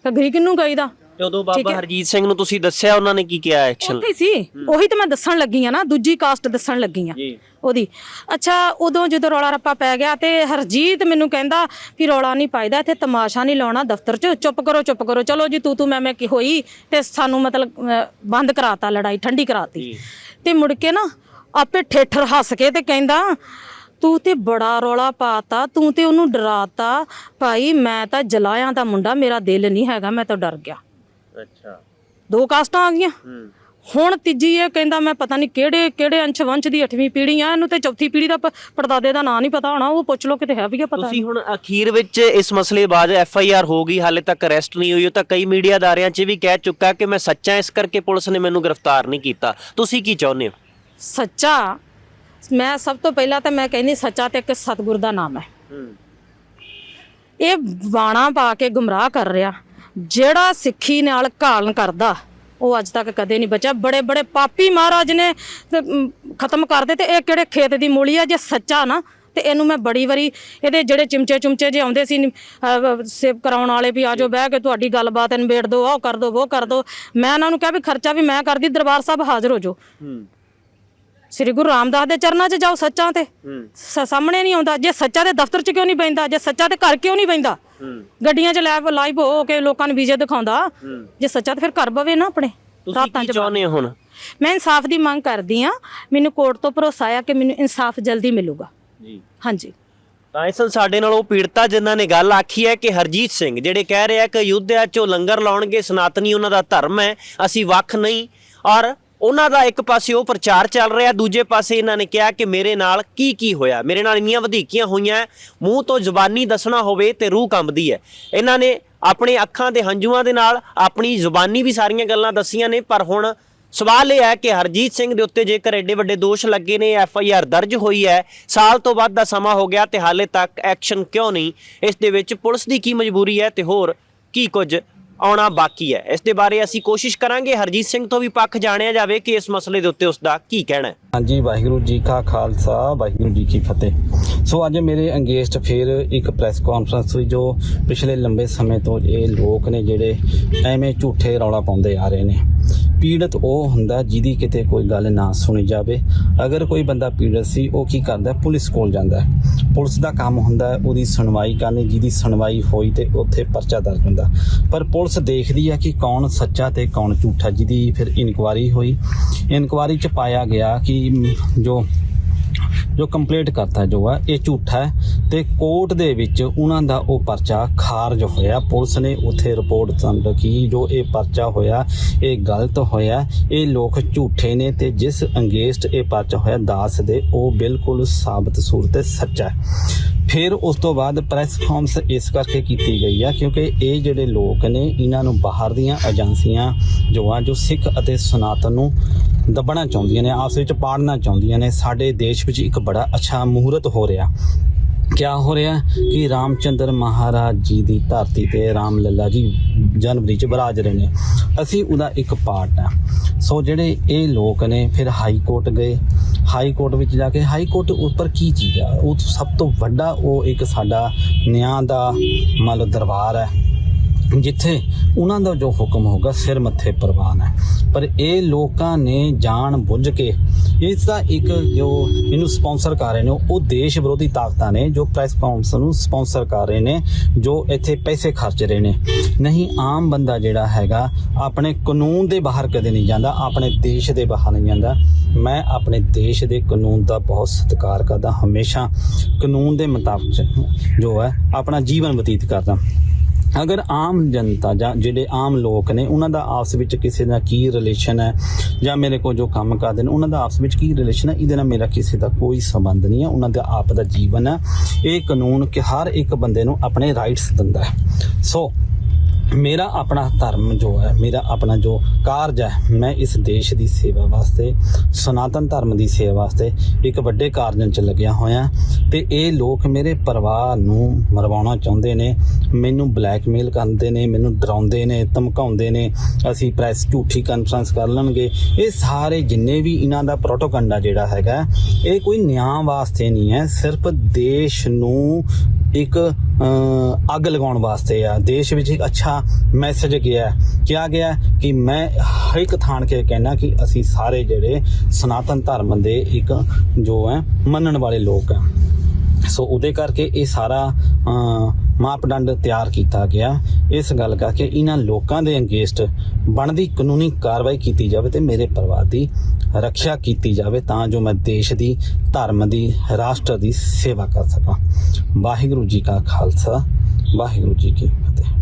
ਘੱਗਰੀ ਕਿਹਨੂੰ ਗਈਦਾ? ਤੇ ਉਦੋਂ ਬਾਬਾ ਹਰਜੀਤ ਸਿੰਘ ਨੂੰ ਤੁਸੀਂ ਦੱਸਿਆ ਉਹਨਾਂ ਨੇ ਕੀ ਕਿਹਾ ਐਕਸ਼ਨ ਉੱਥੇ ਸੀ। ਉਹੀ ਤਾਂ ਮੈਂ ਦੱਸਣ ਲੱਗੀ ਆ ਨਾ ਦੂਜੀ ਕਾਸਟ ਦੱਸਣ ਲੱਗੀ ਆ ਜੀ। ਉਹਦੀ। ਅੱਛਾ ਉਦੋਂ ਜਦੋਂ ਰੌਲਾ ਰੱਪਾ ਪੈ ਗਿਆ ਤੇ ਹਰਜੀਤ ਮੈਨੂੰ ਕਹਿੰਦਾ ਵੀ ਰੌਲਾ ਨਹੀਂ ਪਾਈਦਾ ਇੱਥੇ ਤਮਾਸ਼ਾ ਨਹੀਂ ਲਾਉਣਾ ਦਫ਼ਤਰ 'ਚ। ਚੁੱਪ ਕਰੋ ਚੁੱਪ ਕਰੋ। ਚਲੋ ਜੀ ਤੂੰ ਤੂੰ ਮੈਂ ਮੈਂ ਕੀ ਹੋਈ ਤੇ ਸਾਨੂੰ ਮਤਲਬ ਅਹ, ਬੰਦ ਕਰਾਤਾ ਲੜਾਈ ਠੰਡੀ ਕਰਾਤੀ। ਤੇ ਮੁੜ ਕੇ ਨਾ ਆਪੇ ਠੇਠਰ ਹੱਸ ਕੇ ਤੇ ਕਹਿੰਦਾ ਤੂੰ ਤੇ ਬੜਾ ਰੌਲਾ ਪਾਤਾ ਤੂੰ ਤੇ ਉਹਨੂੰ ਡਰਾਤਾ। ਭਾਈ ਮੈਂ ਤਾਂ ਜਲਾਇਆਂ ਦਾ ਮੁੰਡਾ ਮੇਰਾ ਦਿਲ ਨਹੀਂ ਹੈਗਾ ਮੈਂ ਤਾਂ ਡਰ ਗਿਆ। ਅੱਛਾ। ਦੋ ਕਾਸਟਾਂ ਆ ਗਈਆਂ। ਹੂੰ। ਹੁਣ ਤੀਜੀ ਇਹ ਕਹਿੰਦਾ ਮੈਂ ਪਤਾ ਨਹੀਂ ਕਿਹੜੇ ਕਿਹੜੇ ਅੰਸ਼ ਵੰਸ਼ ਦੀ 8ਵੀਂ ਪੀੜ੍ਹੀ ਆ ਇਹਨੂੰ ਤੇ ਚੌਥੀ ਪੀੜ੍ਹੀ ਦਾ ਪ- ਪੜਦਾਦੇ ਦਾ ਨਾਂ ਨਹੀਂ ਪਤਾ ਹੋਣਾ ਉਹ ਪੁੱਛ ਲਓ ਕਿਤੇ ਹੈ ਵੀ ਆ ਪਤਾ ਤੁਸੀਂ ਹੁਣ ਅਖੀਰ ਵਿੱਚ ਇਸ ਮਸਲੇ ਬਾਅਦ ਐਫ ਆਈ ਆਰ ਹੋ ਗਈ ਹਾਲੇ ਤੱਕ ਅਰੈਸਟ ਨਹੀਂ ਹੋਈ ਉਹ ਤਾਂ ਕਈ ਮੀਡੀਆ ਅਦਾਰਿਆਂ 'ਚ ਵੀ ਕਹਿ ਚੁੱਕਾ ਕਿ ਮੈਂ ਸੱਚਾ ਇਸ ਕਰਕੇ ਪੁਲਿਸ ਨੇ ਮੈਨੂੰ ਗ੍ਰਿਫਤਾਰ ਨਹੀਂ ਕੀਤਾ। ਤੁਸੀਂ ਕੀ ਚਾਹੁੰਦੇ ਹੋ? ਸੱਚਾ? ਮੈਂ ਸਭ ਤੋਂ ਪਹਿਲਾਂ ਤਾਂ ਮੈਂ ਕਹਿੰਦੀ ਸੱਚਾ ਤੇ ਇੱਕ ਸਤਿਗੁਰ ਦਾ ਨਾਮ ਹੈ। ਹੂੰ। ਇਹ ਬਾਣਾ ਪਾ ਕੇ ਗੁੰਮਰਾਹ ਕਰ ਰਿਹਾ। ਜਿਹੜਾ ਸਿੱਖੀ ਨਾਲ ਘਾਲਣ ਕਰਦਾ ਉਹ ਅੱਜ ਤੱਕ ਕਦੇ ਨਹੀਂ ਬਚਿਆ। ਬੜੇ ਬੜੇ ਪਾਪੀ ਮਹਾਰਾਜ ਨੇ ਖਤਮ ਕਰ ਦਿੱਤੇ। ਇਹ ਕਿਹੜੇ ਖੇਤ ਦੀ ਮੂਲੀ ਆ? ਜੇ ਸੱਚਾ ਨਾ ਤੇ ਇਹਨੂੰ ਮੈਂ ਬੜੀ ਵਾਰੀ ਇਹਦੇ ਜਿਹੜੇ ਚਿਮਚੇ ਚੁਮਚੇ ਜੇ ਆਉਂਦੇ ਸੀ ਸੇਵ ਕਰਾਉਣ ਵਾਲੇ ਵੀ ਆਜੋ ਬਹਿ ਕੇ ਤੁਹਾਡੀ ਗੱਲਬਾਤ ਨਿਬੇੜ ਦਿਓ ਆਹ ਕਰ ਦਿਓ ਉਹ ਕਰ ਦਿਓ ਮੈਂ ਇਹਨਾਂ ਨੂੰ ਕਿਹਾ ਵੀ ਖਰਚਾ ਵੀ ਮੈਂ ਕਰਦੀ ਦਰਬਾਰ ਸਾਹਿਬ ਹਾਜ਼ਰ ਹੋ ਜਾਓ। ਸ੍ਰੀ ਗੁਰੂ ਰਾਮਦਾਸ ਦੇ ਚਰਨਾਂ 'ਚ ਜਾਓ ਸੱਚਾਂ ਤੇ। ਸਾਹਮਣੇ ਨਹੀਂ ਆਉਂਦਾ। ਜੇ ਸੱਚਾ ਦੇ ਦਫ਼ਤਰ 'ਚ ਕਿਉਂ ਨਹੀਂ ਬੈਂਦਾ ਜੇ ਸੱਚਾ ਤੇ ਘਰ ਕਿਉਂ ਨਹੀਂ ਬੈਂਦਾ ਗੱਡੀਆਂ 'ਚ ਲਾਈਵ ਲਾਈਵ ਹੋ ਕੇ ਲੋਕਾਂ ਨੂੰ ਵੀਜ਼ੇ ਦਿਖਾਉਂਦਾ। ਜੇ ਸੱਚਾ ਤੇ ਫਿਰ ਘਰ ਬਵੇ ਨਾ ਆਪਣੇ ਤੁਸੀਂ ਕੀ ਚਾਹੁੰਦੇ ਹੋ ਹੁਣ? ਮੈਂ ਇਨਸਾਫ ਦੀ ਮੰਗ ਕਰਦੀ ਆ ਮੈਨੂੰ ਕੋਰਟ ਤੋਂ ਭਰੋਸਾ ਆ ਕਿ ਮੈਨੂੰ ਇਨਸਾਫ ਜਲਦੀ ਮਿਲੂਗਾ। ਜੀ। ਹਾਂਜੀ। ਤਾਂ ਇਸ ਸਾਡੇ ਨਾਲ ਉਹ ਪੀੜਤਾ ਜਿਨ੍ਹਾਂ ਨੇ ਗੱਲ ਆਖੀ ਹੈ ਕਿ ਹਰਜੀਤ ਸਿੰਘ ਜਿਹੜੇ ਕਹਿ ਰਹੇ ਆ ਕਿ ਯੁੱਧਿਆ ਚੋਂ ਲੰਗਰ ਲਾਉਣਗੇ ਸਨਾਤਨੀ ਉਹਨਾਂ ਦਾ ਧਰਮ ਹੈ ਅਸੀਂ ਵੱਖ ਨਹੀਂ। ਔਰ ਉਹਨਾਂ ਦਾ ਇੱਕ ਪਾਸੇ ਉਹ ਪ੍ਰਚਾਰ ਚੱਲ ਰਿਹਾ, ਦੂਜੇ ਪਾਸੇ ਇਹਨਾਂ ਨੇ ਕਿਹਾ ਕਿ ਮੇਰੇ ਨਾਲ ਕੀ ਕੀ ਹੋਇਆ? ਮੇਰੇ ਨਾਲ ਇੰਨੀਆਂ ਵਧੀਕੀਆਂ ਹੋਈਆਂ, ਮੂੰਹ ਤੋਂ ਜ਼ੁਬਾਨੀ ਦੱਸਣਾ ਹੋਵੇ ਤੇ ਰੂਹ ਕੰਬਦੀ ਹੈ। ਇਹਨਾਂ ਨੇ ਆਪਣੇ ਅੱਖਾਂ ਦੇ ਹੰਝੂਆਂ ਦੇ ਨਾਲ ਆਪਣੀ ਜ਼ੁਬਾਨੀ ਵੀ ਸਾਰੀਆਂ ਗੱਲਾਂ ਦੱਸੀਆਂ ਨੇ, ਪਰ ਹੁਣ ਸਵਾਲ ਇਹ ਹੈ ਕਿ ਹਰਜੀਤ ਸਿੰਘ ਦੇ ਉੱਤੇ ਜੇਕਰ ਐਡੇ ਵੱਡੇ ਦੋਸ਼ ਲੱਗੇ ਨੇ, ਐਫ ਆਈ ਆਰ ਦਰਜ ਹੋਈ ਹੈ, ਸਾਲ ਤੋਂ ਵੱਧ ਦਾ ਸਮਾਂ ਹੋ ਗਿਆ ਤੇ ਹਾਲੇ ਤੱਕ ਐਕਸ਼ਨ ਕਿਉਂ ਨਹੀਂ? ਇਸ ਦੇ ਵਿੱਚ ਪੁਲਿਸ ਦੀ ਕੀ ਮਜਬੂਰੀ ਹੈ ਤੇ ਹੋਰ ਕੀ ਕੁਝ ਆਉਣਾ ਬਾਕੀ ਹੈ। ਇਸ ਦੇ ਬਾਰੇ ਅਸੀਂ ਕੋਸ਼ਿਸ਼ ਕਰਾਂਗੇ। ਹਰਜੀਤ ਸਿੰਘ ਤੋਂ ਵੀ ਪੱਖ ਜਾਣਿਆ ਜਾਵੇ ਕਿ ਇਸ ਮਸਲੇ ਦੇ ਉੱਤੇ ਉਸ ਦਾ ਕੀ ਕਹਿਣਾ ਹੈ। ਹਾਂਜੀ, ਵਾਹਿਗੁਰੂ ਜੀ ਕਾ ਖਾਲਸਾ, ਵਾਹਿਗੁਰੂ ਜੀ ਕੀ ਫਤਿਹ। ਸੋ ਅੱਜ ਮੇਰੇ ਅੰਗੇਸਟ ਫਿਰ ਇੱਕ ਪ੍ਰੈਸ ਕਾਨਫਰੰਸ ਹੋਈ ਜੋ ਪਿਛਲੇ ਲੰਬੇ ਸਮੇਂ ਤੋਂ ਇਹ ਲੋਕ ਨੇ ਜਿਹੜੇ ਐਵੇਂ ਝੂਠੇ ਰੌਲਾ ਪਾਉਂਦੇ ਆ ਰਹੇ ਨੇ। ਪੀੜਤ ਉਹ ਹੁੰਦਾ ਜਿਹਦੀ ਕਿਤੇ ਕੋਈ ਗੱਲ ਨਾ ਸੁਣੀ ਜਾਵੇ। ਅਗਰ ਕੋਈ ਬੰਦਾ ਪੀੜਤ ਸੀ, ਉਹ ਕੀ ਕਰਦਾ ਪੁਲਿਸ ਕੋਲ ਜਾਂਦਾ ਪੁਲਿਸ ਦਾ ਕੰਮ ਹੁੰਦਾ ਉਹਦੀ ਸੁਣਵਾਈ ਕਰਨੀ। ਜਿਹਦੀ ਸੁਣਵਾਈ ਹੋਈ ਤੇ ਉੱਥੇ ਪਰਚਾ ਦਰਜ ਹੁੰਦਾ। ਪਰ ਪੁਲਿਸ ਦੇਖਦੀ ਹੈ ਕਿ ਕੌਣ ਸੱਚਾ ਤੇ ਕੌਣ ਝੂਠਾ ਜਿਹਦੀ ਫਿਰ ਇਨਕੁਆਰੀ ਹੋਈ। ਇਨਕੁਆਰੀ ਚ ਪਾਇਆ ਗਿਆ ਕਿ ਜੋ ਜੋ ਕੰਪਲੀਟ ਕਰਤਾ ਜੋ ਆ, ਇਹ ਝੂਠਾ ਹੈ। ਤੇ ਕੋਰਟ ਦੇ ਵਿੱਚ ਉਹਨਾਂ ਦਾ ਉਹ ਪਰਚਾ ਖਾਰਜ ਹੋਇਆ। ਪੁਲਿਸ ਨੇ ਉੱਥੇ ਰਿਪੋਰਟ ਦੰਦ ਕੀ ਜੋ ਇਹ ਪਰਚਾ ਹੋਇਆ, ਇਹ ਗਲਤ ਹੋਇਆ। ਇਹ ਲੋਕ ਝੂਠੇ ਨੇ ਤੇ ਜਿਸ ਅੰਗੇਸਟ ਇਹ ਪਰਚਾ ਹੋਇਆ ਦਾਸ ਦੇ, ਉਹ ਬਿਲਕੁਲ ਸਾਬਤ ਸੂਰਤ ਸੱਚਾ ਹੈ। ਫਿਰ ਉਸ ਤੋਂ ਬਾਅਦ ਪ੍ਰੈਸ ਕਾਨਫਰੰਸ ਇਸ ਕਰਕੇ ਕੀਤੀ ਗਈ ਆ ਕਿਉਂਕਿ ਇਹ ਜਿਹੜੇ ਲੋਕ ਨੇ, ਇਹਨਾਂ ਨੂੰ ਬਾਹਰ ਦੀਆਂ ਏਜੰਸੀਆਂ ਜੋ ਆ, ਜੋ ਸਿੱਖ ਅਤੇ ਸਨਾਤਨ ਨੂੰ ਦੱਬਣਾ ਚਾਹੁੰਦੀਆਂ ਨੇ, ਆਪਸ ਵਿੱਚ ਪਾੜਨਾ ਚਾਹੁੰਦੀਆਂ ਨੇ। ਸਾਡੇ ਦੇਸ਼ ਵਿੱਚ ਇੱਕ ਬੜਾ ਅੱਛਾ ਮਹੂਰਤ ਹੋ ਰਿਹਾ। ਕਿਆ ਹੋ ਰਿਹਾ ਕਿ ਰਾਮਚੰਦਰ ਮਹਾਰਾਜ ਜੀ ਦੀ ਧਰਤੀ ਤੇ ਰਾਮ ਲੱਲਾ ਜੀ ਜਨਵਰੀ ਚ ਬਰਾਜ ਰਹੇ ਨੇ। ਅਸੀਂ ਉਹਦਾ ਇੱਕ ਪਾਰਟ ਆ। ਸੋ ਜਿਹੜੇ ਇਹ ਲੋਕ ਨੇ, ਫਿਰ ਹਾਈ ਕੋਰਟ ਗਏ। ਹਾਈ ਕੋਰਟ ਵਿੱਚ ਜਾ ਕੇ ਹਾਈ ਕੋਰਟ ਉੱਪਰ ਕੀ ਚੀਜ਼ ਆ? ਉਹ ਸਭ ਤੋਂ ਵੱਡਾ, ਉਹ ਇੱਕ ਸਾਡਾ ਨਿਆਂ ਦਾ ਮੰਨ ਲਓ ਦਰਬਾਰ ਹੈ। ਜਿੱਥੇ ਉਹਨਾਂ ਦਾ ਜੋ ਹੁਕਮ ਹੋਗਾ ਸਿਰ ਮੱਥੇ ਪ੍ਰਵਾਨ ਹੈ। ਪਰ ਇਹ ਲੋਕਾਂ ਨੇ ਜਾਣ ਬੁੱਝ ਕੇ, ਇਸ ਦਾ ਇੱਕ ਜੋ ਇਹਨੂੰ ਸਪਾਂਸਰ ਕਰ ਰਹੇ ਨੇ, ਉਹ ਦੇਸ਼ ਵਿਰੋਧੀ ਤਾਕਤਾਂ ਨੇ, ਜੋ ਪ੍ਰੈਸ ਕਾਨਫਰੰਸ ਨੂੰ ਸਪਾਂਸਰ ਕਰ ਰਹੇ ਨੇ, ਜੋ ਇੱਥੇ ਪੈਸੇ ਖਰਚ ਰਹੇ ਨੇ। ਨਹੀਂ, ਆਮ ਬੰਦਾ ਜਿਹੜਾ ਹੈਗਾ, ਆਪਣੇ ਕਾਨੂੰਨ ਦੇ ਬਾਹਰ ਕਦੇ ਨਹੀਂ ਜਾਂਦਾ, ਆਪਣੇ ਦੇਸ਼ ਦੇ ਬਾਹਰ ਨਹੀਂ ਜਾਂਦਾ। ਮੈਂ ਆਪਣੇ ਦੇਸ਼ ਦੇ ਕਾਨੂੰਨ ਦਾ ਬਹੁਤ ਸਤਿਕਾਰ ਕਰਦਾ, ਹਮੇਸ਼ਾ ਕਾਨੂੰਨ ਦੇ ਮੁਤਾਬਕ ਜੋ ਹੈ, ਆਪਣਾ ਜੀਵਨ ਬਤੀਤ ਕਰਦਾ। ਅਗਰ ਆਮ ਜਨਤਾ ਜਾਂ ਜਿਹੜੇ ਆਮ ਲੋਕ ਨੇ, ਉਹਨਾਂ ਦਾ ਆਪਸ ਵਿੱਚ ਕਿਸੇ ਦਾ ਕੀ ਰਿਲੇਸ਼ਨ ਹੈ ਜਾਂ ਮੇਰੇ ਕੋਲ ਜੋ ਕੰਮ ਕਰਦੇ ਨੇ, ਉਹਨਾਂ ਦਾ ਆਪਸ ਵਿੱਚ ਕੀ ਰਿਲੇਸ਼ਨ ਹੈ, ਇਹਦੇ ਨਾਲ ਮੇਰਾ ਕਿਸੇ ਦਾ ਕੋਈ ਸੰਬੰਧ ਨਹੀਂ ਹੈ। ਉਹਨਾਂ ਦਾ ਆਪ ਦਾ ਜੀਵਨ ਹੈ। ਇਹ ਕਾਨੂੰਨ ਕਿ ਹਰ ਇੱਕ ਬੰਦੇ ਨੂੰ ਆਪਣੇ ਰਾਈਟਸ ਦਿੰਦਾ ਹੈ। ਸੋ ਮੇਰਾ ਆਪਣਾ ਧਰਮ ਜੋ ਹੈ, ਮੇਰਾ ਆਪਣਾ ਜੋ ਕਾਰਜ ਹੈ, ਮੈਂ ਇਸ ਦੇਸ਼ ਦੀ ਸੇਵਾ ਵਾਸਤੇ, ਸਨਾਤਨ ਧਰਮ ਦੀ ਸੇਵਾ ਵਾਸਤੇ ਇੱਕ ਵੱਡੇ ਕਾਰਜਨ ਚ ਲੱਗਿਆ ਹੋਇਆ ਤੇ ਇਹ ਲੋਕ ਮੇਰੇ ਪਰਿਵਾਰ ਨੂੰ ਮਰਵਾਉਣਾ ਚਾਹੁੰਦੇ ਨੇ, ਮੈਨੂੰ ਬਲੈਕਮੇਲ ਕਰਦੇ ਨੇ, ਮੈਨੂੰ ਡਰਾਉਂਦੇ ਨੇ, ਧਮਕਾਉਂਦੇ ਨੇ, ਅਸੀਂ ਪ੍ਰੈਸ ਝੂਠੀ ਕਾਨਫਰੰਸ ਕਰ ਲੈਣਗੇ। ਇਹ ਸਾਰੇ ਜਿੰਨੇ ਵੀ ਇਹਨਾਂ ਦਾ ਪ੍ਰੋਟੋਕੰਡਾ ਜਿਹੜਾ ਹੈਗਾ, ਇਹ ਕੋਈ ਨਿਆਂ ਵਾਸਤੇ ਨਹੀਂ ਹੈ, ਸਿਰਫ ਦੇਸ਼ ਨੂੰ ਇੱਕ ਅੱਗ ਲਗਾਉਣ ਵਾਸਤੇ ਆ। ਦੇਸ਼ ਵਿੱਚ ਇੱਕ ਅੱਛਾ ਮੈਸੇਜ ਗਿਆ ਕਿਹਾ ਗਿਆ ਕਿ ਮੈਂ ਹਰ ਇੱਕ ਥਾਣ ਕੇ ਕਹਿਣਾ ਕਿ ਅਸੀਂ ਸਾਰੇ ਜਿਹੜੇ ਸਨਾਤਨ ਧਰਮ ਦੇ ਇੱਕ ਜੋ ਹੈ ਮੰਨਣ ਵਾਲੇ ਲੋਕ ਆ। ਸੋ ਉਹਦੇ ਕਰਕੇ ਇਹ ਸਾਰਾ ਮਾਪਦੰਡ ਤਿਆਰ ਕੀਤਾ ਗਿਆ। ਇਸ ਗੱਲ ਕਰਕੇ ਇਹਨਾਂ ਲੋਕਾਂ ਦੇ ਅੰਗੇਸਟ ਬਣਦੀ ਕਾਨੂੰਨੀ ਕਾਰਵਾਈ ਕੀਤੀ ਜਾਵੇ ਤੇ ਮੇਰੇ ਪਰਿਵਾਰ ਦੀ ਰੱਖਿਆ ਕੀਤੀ ਜਾਵੇ ਤਾਂ ਜੋ ਮੈਂ ਦੇਸ਼ ਦੀ, ਧਰਮ ਦੀ, ਰਾਸ਼ਟਰ ਦੀ ਸੇਵਾ ਕਰ ਸਕਾਂ। ਵਾਹਿਗੁਰੂ ਜੀ ਕਾ ਖਾਲਸਾ, ਵਾਹਿਗੁਰੂ ਜੀ ਕੀ ਫਤਿਹ।